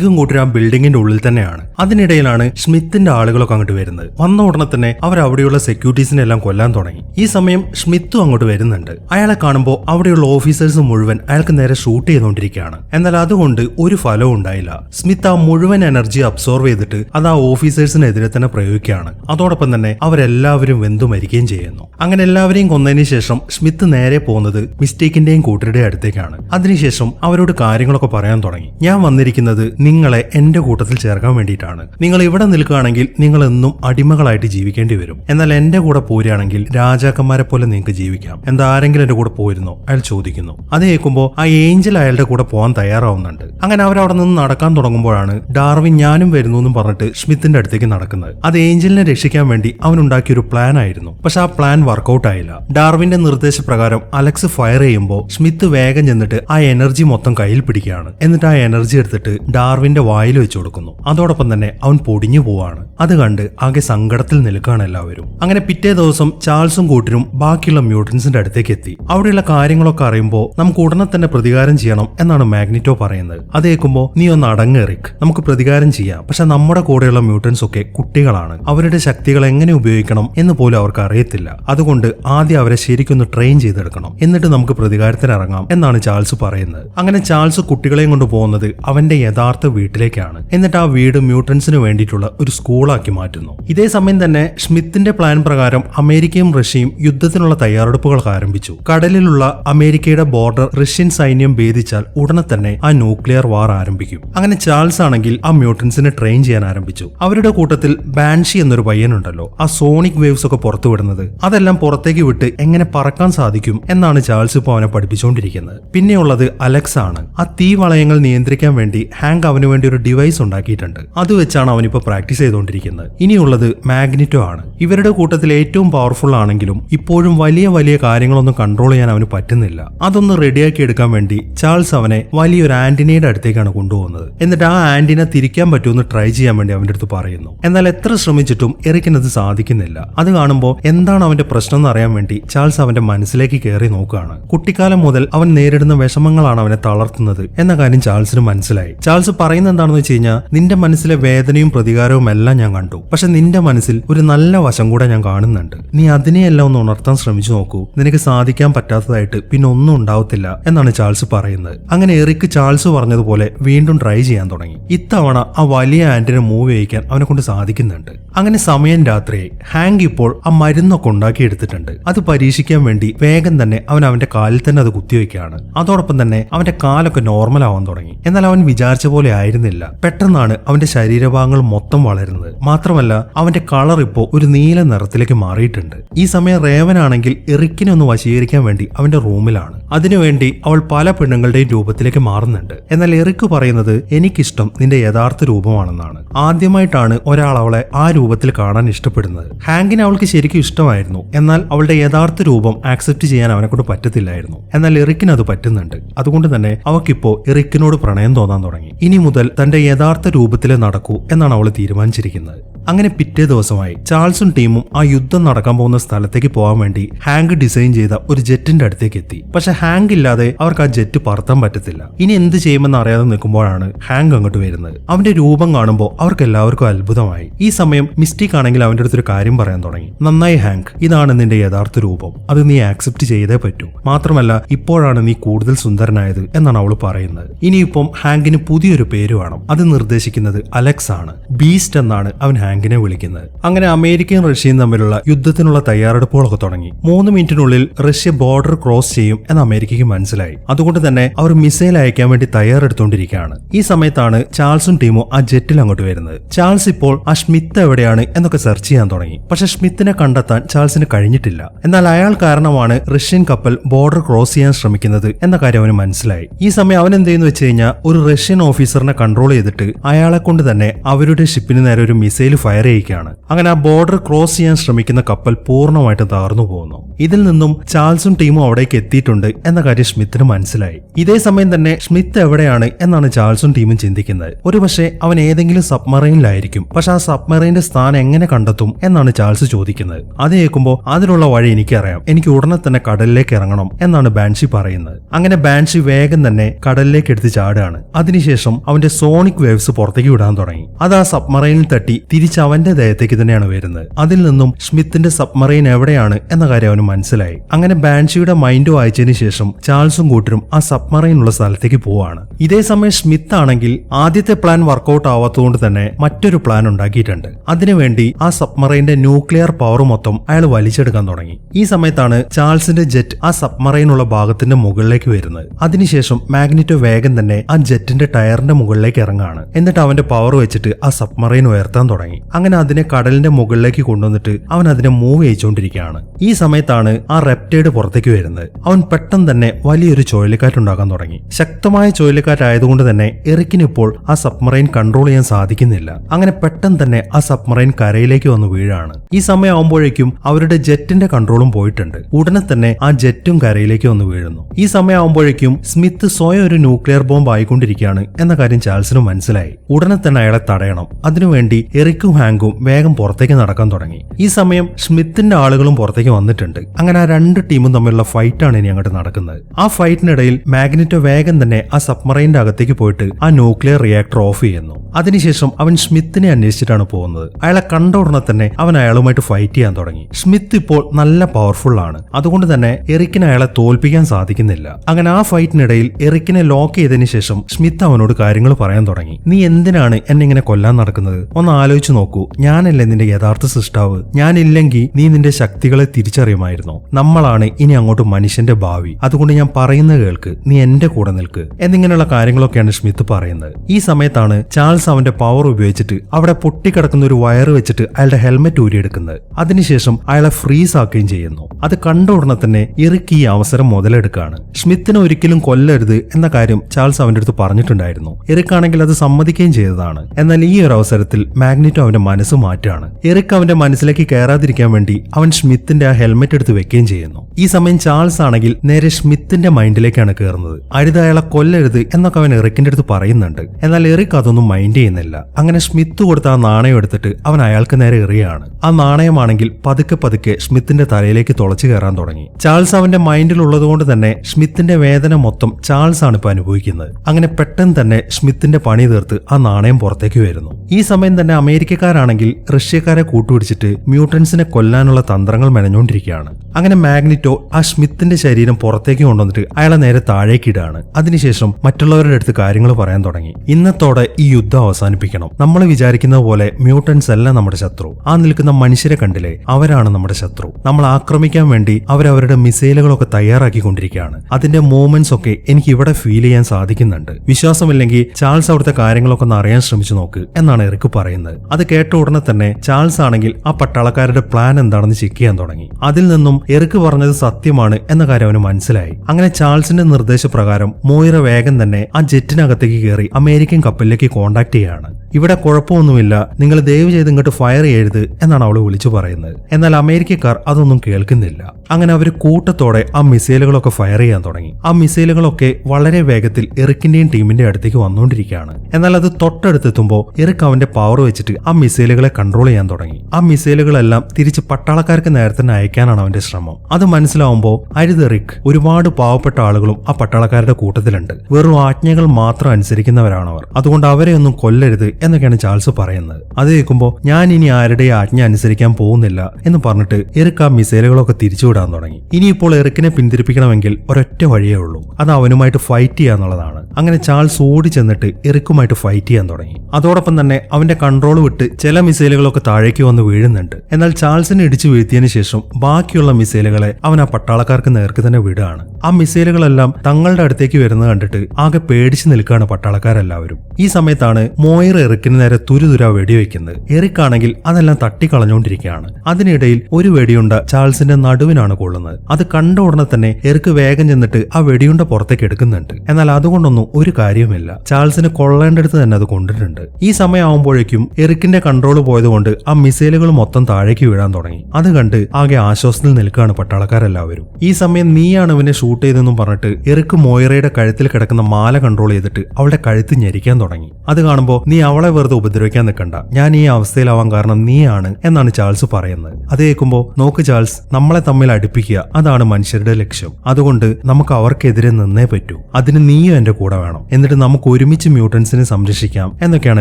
A: മിസ്റ്റിക്കും കൂട്ടി ആ ബിൽഡിങ്ങിന്റെ ഉള്ളിൽ തന്നെയാണ്. അതിനിടയിലാണ് സ്മിത്തിന്റെ ആളുകളൊക്കെ അങ്ങോട്ട് വരുന്നത്. വന്ന ഉടനെ തന്നെ അവർ അവിടെയുള്ള സെക്യൂരിറ്റീസിനെ എല്ലാം കൊല്ലാൻ തുടങ്ങി. ഈ സമയം സ്മിത്തും അങ്ങോട്ട് വരുന്നുണ്ട്. അയാളെ കാണുമ്പോൾ അവിടെയുള്ള ഓഫീസേഴ്സ് മുഴുവൻ അയാൾക്ക് നേരെ ഷൂട്ട് ചെയ്തുകൊണ്ടിരിക്കുകയാണ്. എന്നാൽ അതുകൊണ്ട് ഒരു ഫലവും ഉണ്ടായില്ല. സ്മിത്ത് ആ മുഴുവൻ എനർജി അബ്സോർവ് ചെയ്തിട്ട് അത് ആ ഓഫീസേഴ്സിനെതിരെ തന്നെ പ്രയോഗിക്കുകയാണ്. അതോടൊപ്പം തന്നെ അവരെല്ലാവരും വെന്തു മരിക്കുകയും ചെയ്യുന്നു. അങ്ങനെ എല്ലാവരെയും കൊന്നതിന് ശേഷം സ്മിത്ത് നേരെ പോകുന്നത് മിസ്റ്റേക്കിന്റെയും കൂട്ടരുടെയും അടുത്തേക്കാണ്. അതിനുശേഷം അവരോട് കാര്യങ്ങളൊക്കെ പറയാൻ തുടങ്ങി. ഞാൻ വന്നിരിക്കുന്നത് നിങ്ങളെ എന്റെ കൂട്ടത്തിൽ ചേർക്കാൻ വേണ്ടിയിട്ടാണ്. നിങ്ങൾ ഇവിടെ നിൽക്കുകയാണെങ്കിൽ നിങ്ങൾ എന്നും അടിമകളായിട്ട് ജീവിക്കേണ്ടി വരും. എന്നാൽ എന്റെ കൂടെ പോരുകയാണെങ്കിൽ രാജാക്കന്മാരെ പോലെ നിങ്ങൾക്ക് ജീവിക്കാം. എന്താ ആരെങ്കിലും എന്റെ കൂടെ പോയിരുന്നോ? അയാൾ ചോദിക്കുന്നു. അത് കേൾക്കുമ്പോൾ ആ ഏഞ്ചൽ അയാളുടെ കൂടെ പോകാൻ തയ്യാറാവുന്നുണ്ട്. അങ്ങനെ അവരവിടെ നിന്ന് നടക്കാൻ തുടങ്ങുമ്പോഴാണ് ഡാർവിൻ ഞാനും വരുന്നു എന്നും പറഞ്ഞിട്ട് സ്മിത്തിന്റെ അടുത്തേക്ക് നടക്കുന്നത്. അത് ഏഞ്ചലിനെ രക്ഷിക്കാൻ വേണ്ടി അവനുണ്ടാക്കിയ ഒരു പ്ലാൻ ആയിരുന്നു. പക്ഷെ ആ പ്ലാൻ വർക്കൗട്ട് ആയില്ല. ഡാർവിന്റെ നിർദ്ദേശപ്രകാരം അലക്സ് ഫയർ ചെയ്യുമ്പോൾ സ്മിത്ത് വേഗം ചെന്നിട്ട് ആ എനർജി മൊത്തം കയ്യിൽ പിടിക്കുകയാണ്. എന്നിട്ട് ആ എനർജി എടുത്തിട്ട് ഡാർവിന്റെ വായിൽ വെച്ചു കൊടുക്കുന്നു. അതോടൊപ്പം തന്നെ അവൻ പൊടിഞ്ഞു പോവാണ്. അത് കണ്ട് ആകെ സങ്കടത്തിൽ നിൽക്കുകയാണ് എല്ലാവരും. അങ്ങനെ പിറ്റേ ദിവസം ചാൾസും കൂട്ടിനും ബാക്കിയുള്ള മ്യൂട്ടൻസിന്റെ അടുത്തേക്ക് എത്തി. അവിടെയുള്ള കാര്യങ്ങളൊക്കെ അറിയുമ്പോൾ നമുക്ക് ഉടനെ തന്നെ പ്രതികാരം ചെയ്യണം എന്നാണ് മാഗ്നിറ്റോ പറയുന്നത്. അത് കേൾക്കുമ്പോൾ നീ ഒന്ന് അടങ്ങ് എറിക് നമുക്ക് പ്രതികാരം ചെയ്യാം. പക്ഷെ നമ്മുടെ കൂടെയുള്ള മ്യൂട്ടൻസ് ഒക്കെ കുട്ടികളാണ്. അവരുടെ ശക്തികൾ എങ്ങനെ ഉപയോഗിക്കണം എന്ന് പോലും അവർക്ക് അറിയത്തില്ല. അതുകൊണ്ട് ആദ്യം അവരെ ശരിക്കൊന്ന് ട്രെയിൻ ചെയ്തെടുക്കണം. എന്നിട്ട് നമുക്ക് പ്രതികാരത്തിന് ഇറങ്ങാം എന്നാണ് ചാൾസ് പറയുന്നത്. അങ്ങനെ ചാൾസ് കുട്ടികളെയും കൊണ്ട് പോകുന്നത് അവന്റെ യഥാർത്ഥ വീട്ടിലേക്കാണ്. എന്നിട്ട് ആ വീട് മ്യൂട്ടൻസിന് വേണ്ടിയിട്ടുള്ള ഒരു സ്കൂളാക്കി മാറ്റുന്നു. ഇതേ സമയം തന്നെ സ്മിത്തിന്റെ പ്ലാൻ പ്രകാരം അമേരിക്കയും റഷ്യയും യുദ്ധത്തിനുള്ള തയ്യാറെടുപ്പുകൾ ആരംഭിച്ചു. കടലിലുള്ള അമേരിക്കയുടെ ബോർഡർ റഷ്യൻ സൈന്യം ഭേദിച്ചാൽ ഉടനെ തന്നെ ആ ന്യൂക്ലിയർ വാർ ആരംഭിക്കും. അങ്ങനെ ചാൾസ് ആണെങ്കിൽ ആ മ്യൂട്ടൻസിനെ ട്രെയിൻ ചെയ്യാൻ ആരംഭിച്ചു. അവരുടെ കൂട്ടത്തിൽ ബാൻഷി എന്നൊരു പയ്യനുണ്ടല്ലോ. ആ സോണിക് വേവ്സ് ഒക്കെ പുറത്തുവിടുന്നത് അതെല്ലാം പുറത്തേക്ക് വിട്ട് എങ്ങനെ പറക്കാൻ സാധിക്കും എന്നാണ് ചാൾസ് ഇപ്പോൾ അവനെ പഠിപ്പിച്ചുകൊണ്ടിരിക്കുന്നത്. പിന്നെയുള്ളത് അലക്സ് ആണ്. ആ തീ വളയങ്ങൾ നിയന്ത്രിക്കാൻ വേണ്ടി ഹാങ്ക് അവന് വേണ്ടി ഒരു ഡിവൈസ് ഉണ്ടാക്കിയിട്ടുണ്ട്. അത് വെച്ചാണ് അവനിപ്പോൾ പ്രാക്ടീസ് ചെയ്തുകൊണ്ടിരിക്കുന്നത്. ഇനിയുള്ളത് മാഗ്നറ്റോ ആണ്. ഇവരുടെ കൂട്ടത്തിൽ ഏറ്റവും പവർഫുൾ ആണെങ്കിലും ഇപ്പോഴും വലിയ വലിയ കാര്യങ്ങളൊന്നും കൺട്രോൾ ചെയ്യാൻ അവന് പറ്റുന്നില്ല. അതൊന്ന് റെഡിയാക്കി എടുക്കാൻ വേണ്ടി ചാൾസ് അവനെ വലിയൊരു ആന്റിനയുടെ അടുത്തേക്കാണ് കൊണ്ടുപോകുന്നത്. എന്നിട്ട് ആ ആന്റിന തിരിക്കാൻ പറ്റുമെന്ന് ട്രൈ ചെയ്യാൻ വേണ്ടി അവന്റെ അടുത്ത് പറയുന്നു. എന്നാൽ എത്ര ശ്രമിച്ചിട്ടും എറിക്കിനത് സാധിക്കുന്നില്ല. അത് കാണുമ്പോൾ എന്താണ് അവന്റെ പ്രശ്നം എന്ന് അറിയാൻ വേണ്ടി ചാൾസ് അവന്റെ മനസ്സിലേക്ക് കയറി നോക്കുകയാണ്. കുട്ടിക്കാലം മുതൽ അവൻ നേരിടുന്ന വിഷമങ്ങളാണ് അവനെ തളർത്തുന്നത് എന്ന കാര്യം ചാൾസിന് മനസ്സിലായി. ചാൾസ് പറയുന്നത് എന്താണെന്ന് വെച്ച് കഴിഞ്ഞാൽ നിന്റെ മനസ്സിലെ വേദനയും പ്രതികാരവും എല്ലാം ഞാൻ കണ്ടു. പക്ഷെ നിന്റെ മനസ്സിൽ ഒരു നല്ല വശം കൂടെ ഞാൻ കാണുന്നുണ്ട്. നീ അതിനെയെല്ലാം ഒന്ന് ഉണർത്താൻ ശ്രമിച്ചു നോക്കൂ. നിനക്ക് സാധിക്കാൻ പറ്റാത്തതായിട്ട് പിന്നെ ഒന്നും ഉണ്ടാവത്തില്ല എന്നാണ് ചാൾസ് പറയുന്നത്. അങ്ങനെ എറിക്ക് ചാൾസ് പറഞ്ഞതുപോലെ വീണ്ടും ട്രൈ ചെയ്യാൻ തുടങ്ങി. ഇത്തവണ ആ വലിയ ആന്റിനെ മൂവ് ചെയ്യിക്കാൻ അവനെ കൊണ്ട് സാധിക്കുന്നുണ്ട്. അങ്ങനെ സമയം രാത്രി ഹാങ്ക് ഇപ്പോൾ ആ മരുന്നൊക്കെ ഉണ്ടാക്കി എടുത്തിട്ടുണ്ട് അത് പരീക്ഷിക്കാൻ വേണ്ടി വേഗം തന്നെ അവൻ അവന്റെ കാലിൽ തന്നെ അത് കുത്തിവെക്കുകയാണ്. അതോടൊപ്പം തന്നെ അവന്റെ കാലൊക്കെ നോർമൽ ആവാൻ തുടങ്ങി. എന്നാൽ അവൻ വിചാരിച്ച പോലെ ആയിരുന്നില്ല. പെട്ടെന്നാണ് അവന്റെ ശരീരഭാഗങ്ങൾ മൊത്തം വളരുന്നത്. മാത്രമല്ല അവന്റെ കളർ ഇപ്പോൾ ഒരു നീല നിറത്തിലേക്ക് മാറിയിട്ടുണ്ട്. ഈ സമയം റേവനാണെങ്കിൽ എറിക്കിനെ ഒന്ന് വശീകരിക്കാൻ വേണ്ടി അവന്റെ റൂമിലാണ്. അതിനുവേണ്ടി അവൾ പല പെണ്ണുങ്ങളുടെയും രൂപത്തിലേക്ക് മാറുന്നുണ്ട്. എന്നാൽ എറിക്ക് പറയുന്നത് എനിക്കിഷ്ടം നിന്റെ യഥാർത്ഥ രൂപമാണെന്നാണ്. ആദ്യമായിട്ടാണ് ഒരാൾ അവളെ ആ രൂപത്തിൽ കാണാൻ ഇഷ്ടപ്പെടുന്നത്. ഹാങ്കിന് അവൾക്ക് ശരിക്കും ഇഷ്ടമായിരുന്നു. എന്നാൽ അവളുടെ യഥാർത്ഥ രൂപം ആക്സെപ്റ്റ് ചെയ്യാൻ അവനെ കൊണ്ട് പറ്റത്തില്ലായിരുന്നു. എന്നാൽ എറിക്കിന് അത് പറ്റുന്നുണ്ട്. അതുകൊണ്ട് തന്നെ അവക്കിപ്പോ എറിക്കിനോട് പ്രണയം തോന്നാൻ തുടങ്ങി. ഇനി മുതൽ തന്റെ യഥാർത്ഥ രൂപത്തിൽ നടക്കൂ എന്നാണ് അവൾ തീരുമാനിച്ചിരിക്കുന്നത്. അങ്ങനെ പിറ്റേ ദിവസമായി ചാൾസും ടീമും ആ യുദ്ധം നടക്കാൻ പോകുന്ന സ്ഥലത്തേക്ക് പോകാൻ വേണ്ടി ഹാങ്ക് ഡിസൈൻ ചെയ്ത ഒരു ജെറ്റിന്റെ അടുത്തേക്ക് എത്തി. പക്ഷെ ഹാങ്ക് ഇല്ലാതെ അവർക്ക് ആ ജെറ്റ് പറത്താൻ പറ്റത്തില്ല. ഇനി എന്ത് ചെയ്യുമെന്ന് അറിയാതെ നിൽക്കുമ്പോഴാണ് ഹാങ്ക് അങ്ങോട്ട് വരുന്നത്. അവന്റെ രൂപം കാണുമ്പോൾ അവർക്ക് എല്ലാവർക്കും അത്ഭുതമായി. ഈ സമയം മിസ്റ്റേക്ക് ആണെങ്കിൽ അവന്റെ അടുത്തൊരു കാര്യം പറയാൻ തുടങ്ങി. നന്നായി ഹാങ്ക് ഇതാണ് നിന്റെ യഥാർത്ഥ രൂപം. അത് നീ ആക്സെപ്റ്റ് ചെയ്തേ പറ്റൂ. മാത്രമല്ല ഇപ്പോഴാണ് നീ കൂടുതൽ സുന്ദരനായത് എന്നാണ് അവൾ പറയുന്നത്. ഇനിയിപ്പം ഹാങ്കിന് പുതിയൊരു പേര് വേണം. അത് നിർദ്ദേശിക്കുന്നത് അലക്സ് ആണ്. ബീസ്റ്റ് എന്നാണ് അവൻ ഹാങ്കിനെ വിളിക്കുന്നത്. അങ്ങനെ അമേരിക്കയും റഷ്യയും തമ്മിലുള്ള യുദ്ധത്തിനുള്ള തയ്യാറെടുപ്പുകളൊക്കെ തുടങ്ങി. മൂന്ന് മിനിറ്റിനുള്ളിൽ റഷ്യ ബോർഡർ ക്രോസ് ചെയ്യും എന്ന് അമേരിക്കയ്ക്ക് മനസ്സിലായി. അതുകൊണ്ട് തന്നെ അവർ മിസൈൽ അയക്കാൻ വേണ്ടി തയ്യാറെടുത്തുകൊണ്ടിരിക്കുകയാണ്. ഈ സമയത്താണ് ചാൾസും ടീമും ആ ജെറ്റിൽ അങ്ങോട്ട് വരുന്നത്. ചാൾസ് ഇപ്പോൾ ആ സ്മിത്ത് എവിടെയാണ് എന്നൊക്കെ സെർച്ച് ചെയ്യാൻ തുടങ്ങി. പക്ഷെ സ്മിത്തിനെ കണ്ടെത്താൻ ചാൾസിന് കഴിഞ്ഞിട്ടില്ല. എന്നാൽ അയാൾ കാരണമാണ് റഷ്യൻ കപ്പൽ ബോർഡർ ക്രോസ് ചെയ്യാൻ ശ്രമിക്കുന്നത് എന്ന കാര്യം അവന് മനസ്സിലായി. ഈ സമയം അവൻ എന്ത് ചെയ്യുന്നു വെച്ച് കഴിഞ്ഞാൽ ഒരു റഷ്യൻ ഓഫീസറിനെ കൺട്രോൾ ചെയ്തിട്ട് അയാളെ കൊണ്ട് തന്നെ അവരുടെ ഷിപ്പിന് നേരെ ഒരു മിസൈൽ ഫയർ ചെയ്യുകയാണ്. അങ്ങനെ ആ ബോർഡർ ക്രോസ് ചെയ്യാൻ ശ്രമിക്കുന്ന കപ്പൽ പൂർണമായിട്ടും തകർന്നു പോകുന്നു. ഇതിൽ നിന്നും ചാൾസും ടീമും അവിടേക്ക് എത്തിയിട്ടുണ്ട് എന്ന കാര്യം സ്മിത്തിന് മനസ്സിലായി. ഇതേ സമയം തന്നെ സ്മിത്ത് എവിടെയാണ് എന്നാണ് ചാൾസും ടീമും ചിന്തിക്കുന്നത്. ഒരുപക്ഷെ അവൻ ഏതെങ്കിലും സബ്മറൈനിലായിരിക്കും. പക്ഷെ ആ സബ്മറൈന്റെ സ്ഥാനം എങ്ങനെ കണ്ടെത്തും എന്നാണ് ചാൾസ് ചോദിക്കുന്നത്. അത് കേൾക്കുമ്പോൾ അതിനുള്ള വഴി എനിക്കറിയാം. എനിക്ക് ഉടനെ തന്നെ കടലിലേക്ക് ഇറങ്ങണം എന്നാണ് ബാൻഷി പറയുന്നത്. അങ്ങനെ ബാൻഷി വേഗം തന്നെ കടലിലേക്ക് എടുത്ത് ചാടുകയാണ്. അതിനുശേഷം അവന്റെ സോണിക് വേവ്സ് പുറത്തേക്ക് വിടാൻ തുടങ്ങി. അത് ആ സബ്മറൈനിൽ തട്ടി തിരിച്ച് അവന്റെ ദേഹത്തേക്ക് തന്നെയാണ് വരുന്നത്. അതിൽ നിന്നും സ്മിത്തിന്റെ സബ്മറൈൻ എവിടെയാണ് എന്ന കാര്യം അവന് മനസ്സിലായി. അങ്ങനെ ബാൻഷിയുടെ മൈൻഡ് വായിച്ചതിന് ശേഷം ചാൾസും കൂട്ടരും ആ സബ്മറൈൻ ഉള്ള സ്ഥലത്തേക്ക് പോവാണ്. ഇതേ സമയം സ്മിത്ത് ആണെങ്കിൽ ആദ്യത്തെ പ്ലാൻ വർക്കൗട്ട് ആവാത്തതുകൊണ്ട് തന്നെ മറ്റൊരു പ്ലാൻ ഉണ്ടാക്കിയിട്ടുണ്ട്. അതിനുവേണ്ടി ആ സബ്മറൈന്റെ ന്യൂക്ലിയർ പവർ മൊത്തം അയാൾ വലിച്ചെടുക്കാൻ തുടങ്ങി. ഈ സമയത്താണ് ചാൾസിന്റെ ജെറ്റ് ആ സബ്മറൈനുള്ള ഭാഗത്തിന്റെ മുകളിലേക്ക് വരുന്നത്. അതിനുശേഷം മാഗ്നറ്റോ വേഗം തന്നെ ആ ജെറ്റിന്റെ ടയറിന്റെ മുകളിലേക്ക് ഇറങ്ങാണ്. എന്നിട്ട് അവന്റെ പവർ വെച്ചിട്ട് ആ സബ്മറൈൻ ഉയർത്താൻ തുടങ്ങി. അങ്ങനെ അതിനെ കടലിന്റെ മുകളിലേക്ക് കൊണ്ടുവന്നിട്ട് അവൻ അതിനെ മൂവ് ചെയ്യിച്ചുകൊണ്ടിരിക്കുകയാണ് ഈ സമയത്താണ് ആ റെപ്റ്റൈഡ് പുറത്തേക്ക് വരുന്നത്. അവൻ പെട്ടെന്ന് തന്നെ വലിയൊരു ചുഴലിക്കാറ്റുണ്ടാക്കാൻ തുടങ്ങി. ശക്തമായ ചുഴലിക്കാറ്റായതുകൊണ്ട് തന്നെ എറിക്കിനിപ്പോൾ ആ സബ്മറൈൻ കൺട്രോൾ ചെയ്യാൻ സാധിക്കുന്നില്ല. അങ്ങനെ പെട്ടെന്ന് തന്നെ ആ സബ്മറൈൻ കരയിലേക്ക് വന്ന് വീഴാണ്. ഈ സമയമാകുമ്പോഴേക്കും അവരുടെ ജെറ്റിന്റെ കൺട്രോളും പോയിട്ടുണ്ട്. ഉടനെ തന്നെ ആ ജെറ്റും കരയിലേക്ക് വന്ന് വീഴുന്നു. ഈ സമയമാകുമ്പോഴേക്കും സ്മിത്ത് സ്വയം ഒരു ന്യൂക്ലിയർ ബോംബ് ആയിക്കൊണ്ടിരിക്കുകയാണ് എന്ന കാര്യം ചാൾസിന് മനസ്സിലായി. ഉടനെ തന്നെ അയാളെ തടയണം. അതിനുവേണ്ടി എറിക്കും ഹാങ്കും വേഗം പുറത്തേക്ക് നടക്കാൻ തുടങ്ങി. ഈ സമയം സ്മിത്തിന്റെ ആളുകളും പുറത്തേക്ക് വന്നിട്ടുണ്ട്. അങ്ങനെ ആ രണ്ട് ടീമും തമ്മിലുള്ള ഫൈറ്റാണ് ഇനി അങ്ങോട്ട് നടക്കുന്നത്. ആ ഫൈറ്റിനിടയിൽ മാഗ്നറ്റോ വേഗം തന്നെ ആ സബ്മറൈനിന്റെ അകത്തേക്ക് പോയിട്ട് ആ ന്യൂക്ലിയർ റിയാക്ടർ ഓഫ് ചെയ്യുന്നു. അതിനുശേഷം അവൻ സ്മിത്തിനെ അന്വേഷിച്ചിട്ടാണ് പോകുന്നത്. അയാളെ കണ്ട ഉടനെ തന്നെ അവൻ അയാളുമായിട്ട് ഫൈറ്റ് ചെയ്യാൻ തുടങ്ങി. സ്മിത്ത് ഇപ്പോൾ നല്ല പവർഫുൾ ആണ്. അതുകൊണ്ട് തന്നെ എറിക്കിന് അയാളെ തോൽപ്പിക്കാൻ സാധിക്കുന്നില്ല. അങ്ങനെ ആ ഫൈറ്റിനിടയിൽ എറിക്കിനെ ലോക്ക് ചെയ്തതിനു ശേഷം സ്മിത്ത് അവനോട് കാര്യങ്ങൾ പറയാൻ തുടങ്ങി. നീ എന്തിനാണ് എന്നെ ഇങ്ങനെ കൊല്ലാൻ നടക്കുന്നത്? ഒന്ന് ആലോചിച്ചു നോക്കൂ. ഞാനല്ലേ നിന്റെ യഥാർത്ഥ സൃഷ്ടാവ്? ഞാനില്ലെങ്കിൽ നീ നിന്റെ ശക്തികളെ തിരിച്ചറിയുമായിരുന്നോ? നമ്മളാണ് ഇനി അങ്ങോട്ട് മനുഷ്യന്റെ ഭാവി. അതുകൊണ്ട് ഞാൻ പറയുന്ന കേൾക്ക്. നീ എന്റെ കൂടെ നിൽക്ക്. എന്നിങ്ങനെയുള്ള കാര്യങ്ങളൊക്കെയാണ് സ്മിത്ത് പറയുന്നത്. ഈ സമയത്താണ് ചാൾസ് അവന്റെ പവർ ഉപയോഗിച്ചിട്ട് അവിടെ പൊട്ടിക്കിടക്കുന്ന ഒരു വയറ് വെച്ചിട്ട് അയാളുടെ ഹെൽമെറ്റ് ഊരിയെടുക്കുന്നത്. അതിനുശേഷം അയാളെ ഫ്രീസ് ആക്കുകയും ചെയ്യുന്നു. അത് കണ്ട ഉടനെ തന്നെ ഇറുക്കി ഈ അവസരം മുതലെടുക്കുകയാണ്. സ്മിത്തിനെ ഒരിക്കലും കൊല്ലരുത് എന്ന കാര്യം ചാൾസ് അവന്റെ അടുത്ത് പറഞ്ഞിട്ടുണ്ടായിരുന്നു. എറിക്കാണെങ്കിൽ അത് സമ്മതിക്കുകയും ചെയ്തതാണ്. എന്നാൽ ഈ ഒരു അവസരത്തിൽ മാഗ്നറ്റോ അവന്റെ മനസ്സ് മാറ്റാണ് എറിക് അവന്റെ മനസ്സിലേക്ക് കയറാതിരിക്കാൻ വേണ്ടി അവൻ സ്മിത്തിന്റെ ആ ഹെൽമെറ്റ് എടുത്ത് വെക്കുകയും ചെയ്യുന്നു. ഈ സമയം ചാൾസ് ആണെങ്കിൽ നേരെ സ്മിത്തിന്റെ മൈൻഡിലേക്കാണ് കയറുന്നത്. അരുത് അയാളെ കൊല്ലരുത് എന്നൊക്കെ അവൻ എറിക്കിന്റെ അടുത്ത് പറയുന്നുണ്ട്. എന്നാൽ എറിക് അതൊന്നും മൈൻഡ് ചെയ്യുന്നില്ല. അങ്ങനെ സ്മിത്ത് കൊടുത്ത ആ നാണയം എടുത്തിട്ട് അവൻ അയാൾക്ക് നേരെ എറിയാണ് ആ നാണയമാണെങ്കിൽ പതുക്കെ പതുക്കെ സ്മിത്തിന്റെ തലയിലേക്ക് തുളച്ചു കയറാൻ തുടങ്ങി. ചാൾസ് അവന്റെ മൈൻഡിൽ ഉള്ളതുകൊണ്ട് തന്നെ സ്മിത്തിന്റെ വേദന മൊത്തം ചാൾസ് ആണ് ഇപ്പൊ അനുഭവിക്കുന്നത്. അങ്ങനെ പെട്ടെന്ന് തന്നെ സ്മിത്തിന്റെ പണി തീർത്ത് ആ നാണയം പുറത്തേക്ക് വരുന്നു. ഈ സമയം തന്നെ അമേരിക്കക്കാരാണെങ്കിൽ റഷ്യക്കാരെ കൂട്ടുപിടിച്ചിട്ട് മ്യൂട്ടൻസിനെ കൊല്ലാനുള്ള തന്ത്രങ്ങൾ മെനഞ്ഞുകൊണ്ടിരിക്കുകയാണ്. അങ്ങനെ മാഗ്നിറ്റോ ആ സ്മിത്തിന്റെ ശരീരം പുറത്തേക്ക് കൊണ്ടുവന്നിട്ട് അയാളെ നേരെ താഴേക്കിടാണ് അതിനുശേഷം മറ്റുള്ളവരുടെ അടുത്ത് കാര്യങ്ങൾ പറയാൻ തുടങ്ങി. ഇന്നത്തോടെ ഈ യുദ്ധം അവസാനിപ്പിക്കണം. നമ്മൾ വിചാരിക്കുന്ന പോലെ മ്യൂട്ടൻസ് അല്ല നമ്മുടെ ശത്രു. ആ നിൽക്കുന്ന മനുഷ്യരെ കണ്ടില്ലേ? അവരാണ് നമ്മുടെ ശത്രു. നമ്മൾ ആക്രമിക്കാൻ വേണ്ടി അവരവരുടെ മിസൈലുകളൊക്കെ തയ്യാറാക്കിക്കൊണ്ടിരിക്കുകയാണ്. അതിന്റെ മൂവ്മെന്റ്സ് ഒക്കെ എനിക്ക് ഇവിടെ ഫീൽ ചെയ്യാൻ സാധിക്കുന്നുണ്ട്. വിശ്വാസമില്ലെങ്കിൽ ചാൾസ് അവിടുത്തെ കാര്യങ്ങളൊക്കെ ഒന്ന് അറിയാൻ ശ്രമിച്ചു നോക്ക് എന്നാണ് എറിക്ക് പറയുന്നത്. അത് കേട്ട ഉടനെ തന്നെ ചാൾസ് ആണെങ്കിൽ ആ പട്ടാളക്കാരുടെ പ്ലാൻ എന്താണെന്ന് ചെക്ക് ചെയ്യാൻ തുടങ്ങി. അതിൽ നിന്നും എറിക്ക് പറഞ്ഞത് സത്യമാണ് എന്ന കാര്യം അവന് മനസ്സിലായി. അങ്ങനെ ചാൾസിന്റെ നിർദ്ദേശപ്രകാരം മോയിറ വേഗം തന്നെ ആ ജെറ്റിനകത്തേക്ക് കയറി അമേരിക്കൻ കപ്പലിലേക്ക് കോണ്ടാക്ട് ചെയ്യാണ്. ഇവിടെ കുഴപ്പമൊന്നുമില്ല. നിങ്ങൾ ദയവ് ചെയ്ത് ഇങ്ങോട്ട് ഫയർ ചെയ്യരുത് എന്നാണ് അവൾ വിളിച്ചു പറയുന്നത്. എന്നാൽ അമേരിക്കക്കാർ അതൊന്നും കേൾക്കുന്നില്ല. അങ്ങനെ അവർ കൂട്ടത്തോടെ ആ മിസൈലുകളൊക്കെ ഫയർ ചെയ്യാൻ തുടങ്ങി. ആ മിസൈലുകളൊക്കെ വളരെ വേഗത്തിൽ എറിക്കിന്റെയും ടീമിന്റെ അടുത്തേക്ക് വന്നുകൊണ്ടിരിക്കുകയാണ്. എന്നാൽ അത് തൊട്ടടുത്തെത്തുമ്പോൾ എറിക്ക് അവന്റെ പവർ വെച്ചിട്ട് ആ മിസൈലുകളെ കൺട്രോൾ ചെയ്യാൻ തുടങ്ങി. ആ മിസൈലുകളെല്ലാം തിരിച്ച് പട്ടാളക്കാർക്ക് നേരത്തെ തന്നെ അയക്കാനാണ് അവന്റെ ശ്രമം. അത് മനസ്സിലാവുമ്പോൾ അരുത് എറിക് ഒരുപാട് പാവപ്പെട്ട ആളുകളും ആ പട്ടാളക്കാരുടെ കൂട്ടത്തിലുണ്ട്. വെറും ആജ്ഞകൾ മാത്രം അനുസരിക്കുന്നവരാണ് അവർ അതുകൊണ്ട് അവരെ ഒന്നും കൊല്ലരുത് എന്നൊക്കെയാണ് ചാൾസ് പറയുന്നത്. അത് കേൾക്കുമ്പോൾ ഞാൻ ഇനി ആരുടെ ആജ്ഞ അനുസരിക്കാൻ പോകുന്നില്ല എന്ന് പറഞ്ഞിട്ട് എറിക്ക് ആ മിസൈലുകളൊക്കെ തിരിച്ചുവിടാൻ തുടങ്ങി. ഇനിയിപ്പോൾ എറിക്കിനെ പിന്തിരിപ്പിക്കണമെങ്കിൽ ഒരൊറ്റ വഴിയേ ഉള്ളൂ. അത് അവനുമായിട്ട് ഫൈറ്റ് ചെയ്യുക എന്നുള്ളതാണ് അങ്ങനെ ചാൾസ് ഓടി ചെന്നിട്ട് എറിക്കുമായിട്ട് ഫൈറ്റ് ചെയ്യാൻ തുടങ്ങി. അതോടൊപ്പം തന്നെ അവന്റെ കൺട്രോൾ വിട്ട് ചില മിസൈലുകളൊക്കെ താഴേക്ക് വന്ന് വീഴുന്നുണ്ട്. എന്നാൽ ചാൾസിനെ ഇടിച്ചു വീഴ്ത്തിയതിനു ശേഷം ബാക്കിയുള്ള മിസൈലുകളെ അവൻ ആ പട്ടാളക്കാർക്ക് നേർക്ക് തന്നെ വിടുകയാണ്. ആ മിസൈലുകളെല്ലാം തങ്ങളുടെ അടുത്തേക്ക് വരുന്നത് കണ്ടിട്ട് ആകെ പേടിച്ചു നിൽക്കുകയാണ് പട്ടാളക്കാരെല്ലാവരും. ഈ സമയത്താണ് മോയർ എറിക്കിന് നേരെ തുരുതുര വെടിവെക്കുന്നത് എറിക്കാണെങ്കിൽ അതെല്ലാം തട്ടിക്കളഞ്ഞുകൊണ്ടിരിക്കുകയാണ്. അതിനിടയിൽ ഒരു വെടിയുണ്ട ചാൾസിന്റെ നടുവിനാണ് കൊള്ളുന്നത്. അത് കണ്ട ഉടനെ തന്നെ എറിക്ക് വേഗം ചെന്നിട്ട് ആ വെടിയുണ്ട പുറത്തേക്ക് എടുക്കുന്നുണ്ട്. എന്നാൽ അതുകൊണ്ടൊന്നും ഒരു കാര്യവുമില്ല. ചാൾസിന് കൊള്ളേണ്ടടുത്ത് തന്നെ അത് കൊണ്ടിട്ടുണ്ട്. ഈ സമയമാകുമ്പോഴേക്കും എറിക്കിന്റെ കൺട്രോൾ പോയതുകൊണ്ട് ആ മിസൈലുകൾ മൊത്തം താഴേക്ക് വീഴാൻ തുടങ്ങി. അത് കണ്ട് ആകെ ആശ്വാസത്തിൽ നിൽക്കുകയാണ് പട്ടാളക്കാരെല്ലാവരും. ഈ സമയം നീയാണ് ഇവനെ ഷൂട്ട് ചെയ്തെന്നും പറഞ്ഞിട്ട് എറിക്ക് മോയറയുടെ കഴുത്തിൽ കിടക്കുന്ന മാല കൺട്രോൾ ചെയ്തിട്ട് അവളുടെ കഴുത്ത് ഞെരിക്കാൻ തുടങ്ങി. അത് കാണുമ്പോൾ നീ അവളെ വെറുതെ ഉപദ്രവിക്കാൻ നിൽക്കണ്ട. ഞാൻ ഈ അവസ്ഥയിലാവാൻ കാരണം നീയാണ് എന്നാണ് ചാൾസ് പറയുന്നത്. അത് കേൾക്കുമ്പോൾ നോക്ക് ചാൾസ് നമ്മളെ തമ്മിൽ അടുപ്പിക്കുക അതാണ് മനുഷ്യരുടെ ലക്ഷ്യം. അതുകൊണ്ട് നമുക്ക് അവർക്കെതിരെ നിന്നേ പറ്റൂ. അതിന് നീയും എന്റെ കൂടെ വേണം. എന്നിട്ട് നമുക്ക് ഒരുമിച്ച് മ്യൂട്ടൻസിനെ സംരക്ഷിക്കാം എന്നൊക്കെയാണ്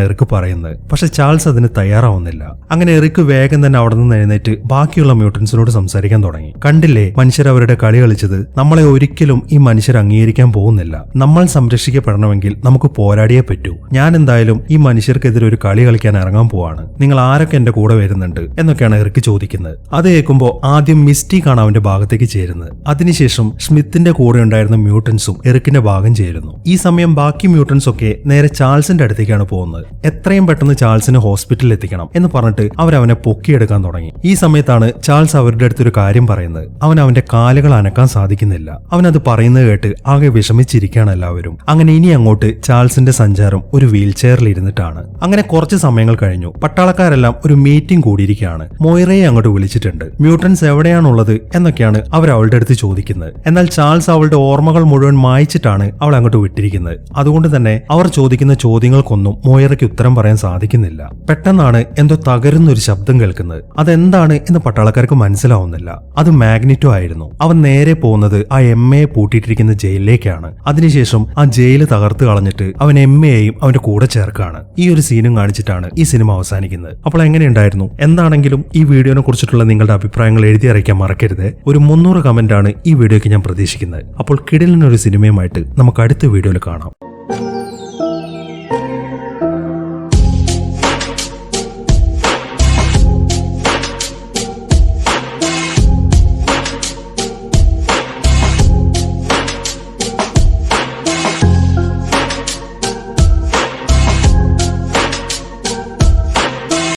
A: എറിക്ക് പറയുന്നത്. പക്ഷെ ചാൾസ് അതിന് തയ്യാറാവുന്നില്ല. അങ്ങനെ എറിക്ക് വേഗം തന്നെ അവിടെ നിന്ന് എഴുന്നേറ്റ് ബാക്കിയുള്ള മ്യൂട്ടൻസിനോട് സംസാരിക്കാൻ തുടങ്ങി. കണ്ടില്ലേ മനുഷ്യർ അവരുടെ കളി കളിച്ചത്? നമ്മളെ ഒരിക്കലും ഈ മനുഷ്യർ അംഗീകരിക്കാൻ പോകുന്നില്ല. നമ്മൾ സംരക്ഷിക്കപ്പെടണമെങ്കിൽ നമുക്ക് പോരാടിയേ പറ്റൂ. ഞാൻ എന്തായാലും ഈ മനുഷ്യർക്കെതിരെ ഒരു കളി കളിക്കാൻ ഇറങ്ങാൻ പോവാണ്. നിങ്ങൾ ആരൊക്കെ എന്റെ കൂടെ വരുന്നുണ്ട്? എന്നൊക്കെയാണ് എറിക്ക് ചോദിക്കുന്നത്. അത് കേൾക്കുമ്പോൾ ആദ്യം മിസ്റ്റിക്കാണ് അവന്റെ ഭാഗത്തേക്ക് ചേരുന്നത്. അതിനുശേഷം സ്മിത്തിന്റെ കൂടെ ഉണ്ടായിരുന്ന മ്യൂട്ടൻസും എറിക്കിന്റെ ഭാഗം ചേരുന്നു. ഈ സമയം ബാക്കി മ്യൂട്ടൻസ് ഒക്കെ നേരെ ചാൾസിന്റെ അടുത്തേക്കാണ് പോകുന്നത്. എത്രയും പെട്ടെന്ന് ചാൾസിനെ ഹോസ്പിറ്റലിൽ എത്തിക്കണം എന്ന് പറഞ്ഞിട്ട് അവരവനെ പൊക്കിയെടുക്കാൻ തുടങ്ങി. ഈ സമയത്താണ് ചാൾസ് അവരുടെ അടുത്തൊരു കാര്യം പറയുന്നത്. അവൻ അവന്റെ കാലുകൾ അനക്കാൻ സാധിക്കുന്നില്ല. അവൻ അത് പറയുന്നത് കേട്ട് ആകെ വിഷമിച്ചിരിക്കുകയാണ് എല്ലാവരും. അങ്ങനെ ഇനി അങ്ങോട്ട് ചാൾസിന്റെ സഞ്ചാരം ഒരു വീൽ ചെയറിൽ ഇരുന്നിട്ടാണ്. അങ്ങനെ കുറച്ച് സമയങ്ങൾ കഴിഞ്ഞു. പട്ടാളക്കാരെല്ലാം ഒരു മീറ്റിംഗ് കൂടിയിരിക്കുകയാണ്. മോയിറയെ അങ്ങോട്ട് വിളിച്ചിട്ടുണ്ട്. മ്യൂട്ടൻസ് എവിടെയാണുള്ളത് എന്നൊക്കെയാണ് അവർ അവളുടെ അടുത്ത് ചോദിക്കുന്നത്. എന്നാൽ ചാൾസ് അവളുടെ ഓർമ്മകൾ മുഴുവൻ മായിച്ചിട്ടാണ് അവൾ അങ്ങോട്ട് വിട്ടിരിക്കുന്നത്. അതുകൊണ്ട് തന്നെ അവർ ചോദിക്കുന്ന ചോദ്യങ്ങൾക്കൊന്നും മോയിറയ്ക്ക് ഉത്തരം പറയാൻ സാധിക്കുന്നില്ല. പെട്ടെന്നാണ് എന്തോ തകരുന്ന ഒരു ശബ്ദം കേൾക്കുന്നത്. അതെന്താണ് എന്ന് പട്ടാളക്കാർക്ക് മനസ്സിലാവുന്നില്ല. അത് മാഗ്നിറ്റോ ആയിരുന്നു. അവൻ നേരെ പോകുന്നത് ആ എം എ പൂട്ടിയിട്ടിരിക്കുന്ന ജയിലിലേക്കാണ്. അതിനുശേഷം ആ ജയിൽ തകർത്ത് കളഞ്ഞിട്ട് അവൻ എം എയും അവന്റെ കൂടെ ചേർക്കാണ് ഒരു സീനും കാണിച്ചിട്ടാണ് ഈ സിനിമ അവസാനിക്കുന്നത്. അപ്പോൾ എങ്ങനെയുണ്ടായിരുന്നു? എന്താണെങ്കിലും ഈ വീഡിയോനെ കുറിച്ചിട്ടുള്ള നിങ്ങളുടെ അഭിപ്രായങ്ങൾ എഴുതി അറിയിക്കാൻ മറക്കരുത്. ഒരു മുന്നൂറ് ആണ് ഈ വീഡിയോയ്ക്ക് ഞാൻ പ്രതീക്ഷിക്കുന്നത്. അപ്പോൾ കിടിലിനൊരു സിനിമയുമായിട്ട് നമുക്ക് അടുത്ത വീഡിയോയിൽ കാണാം.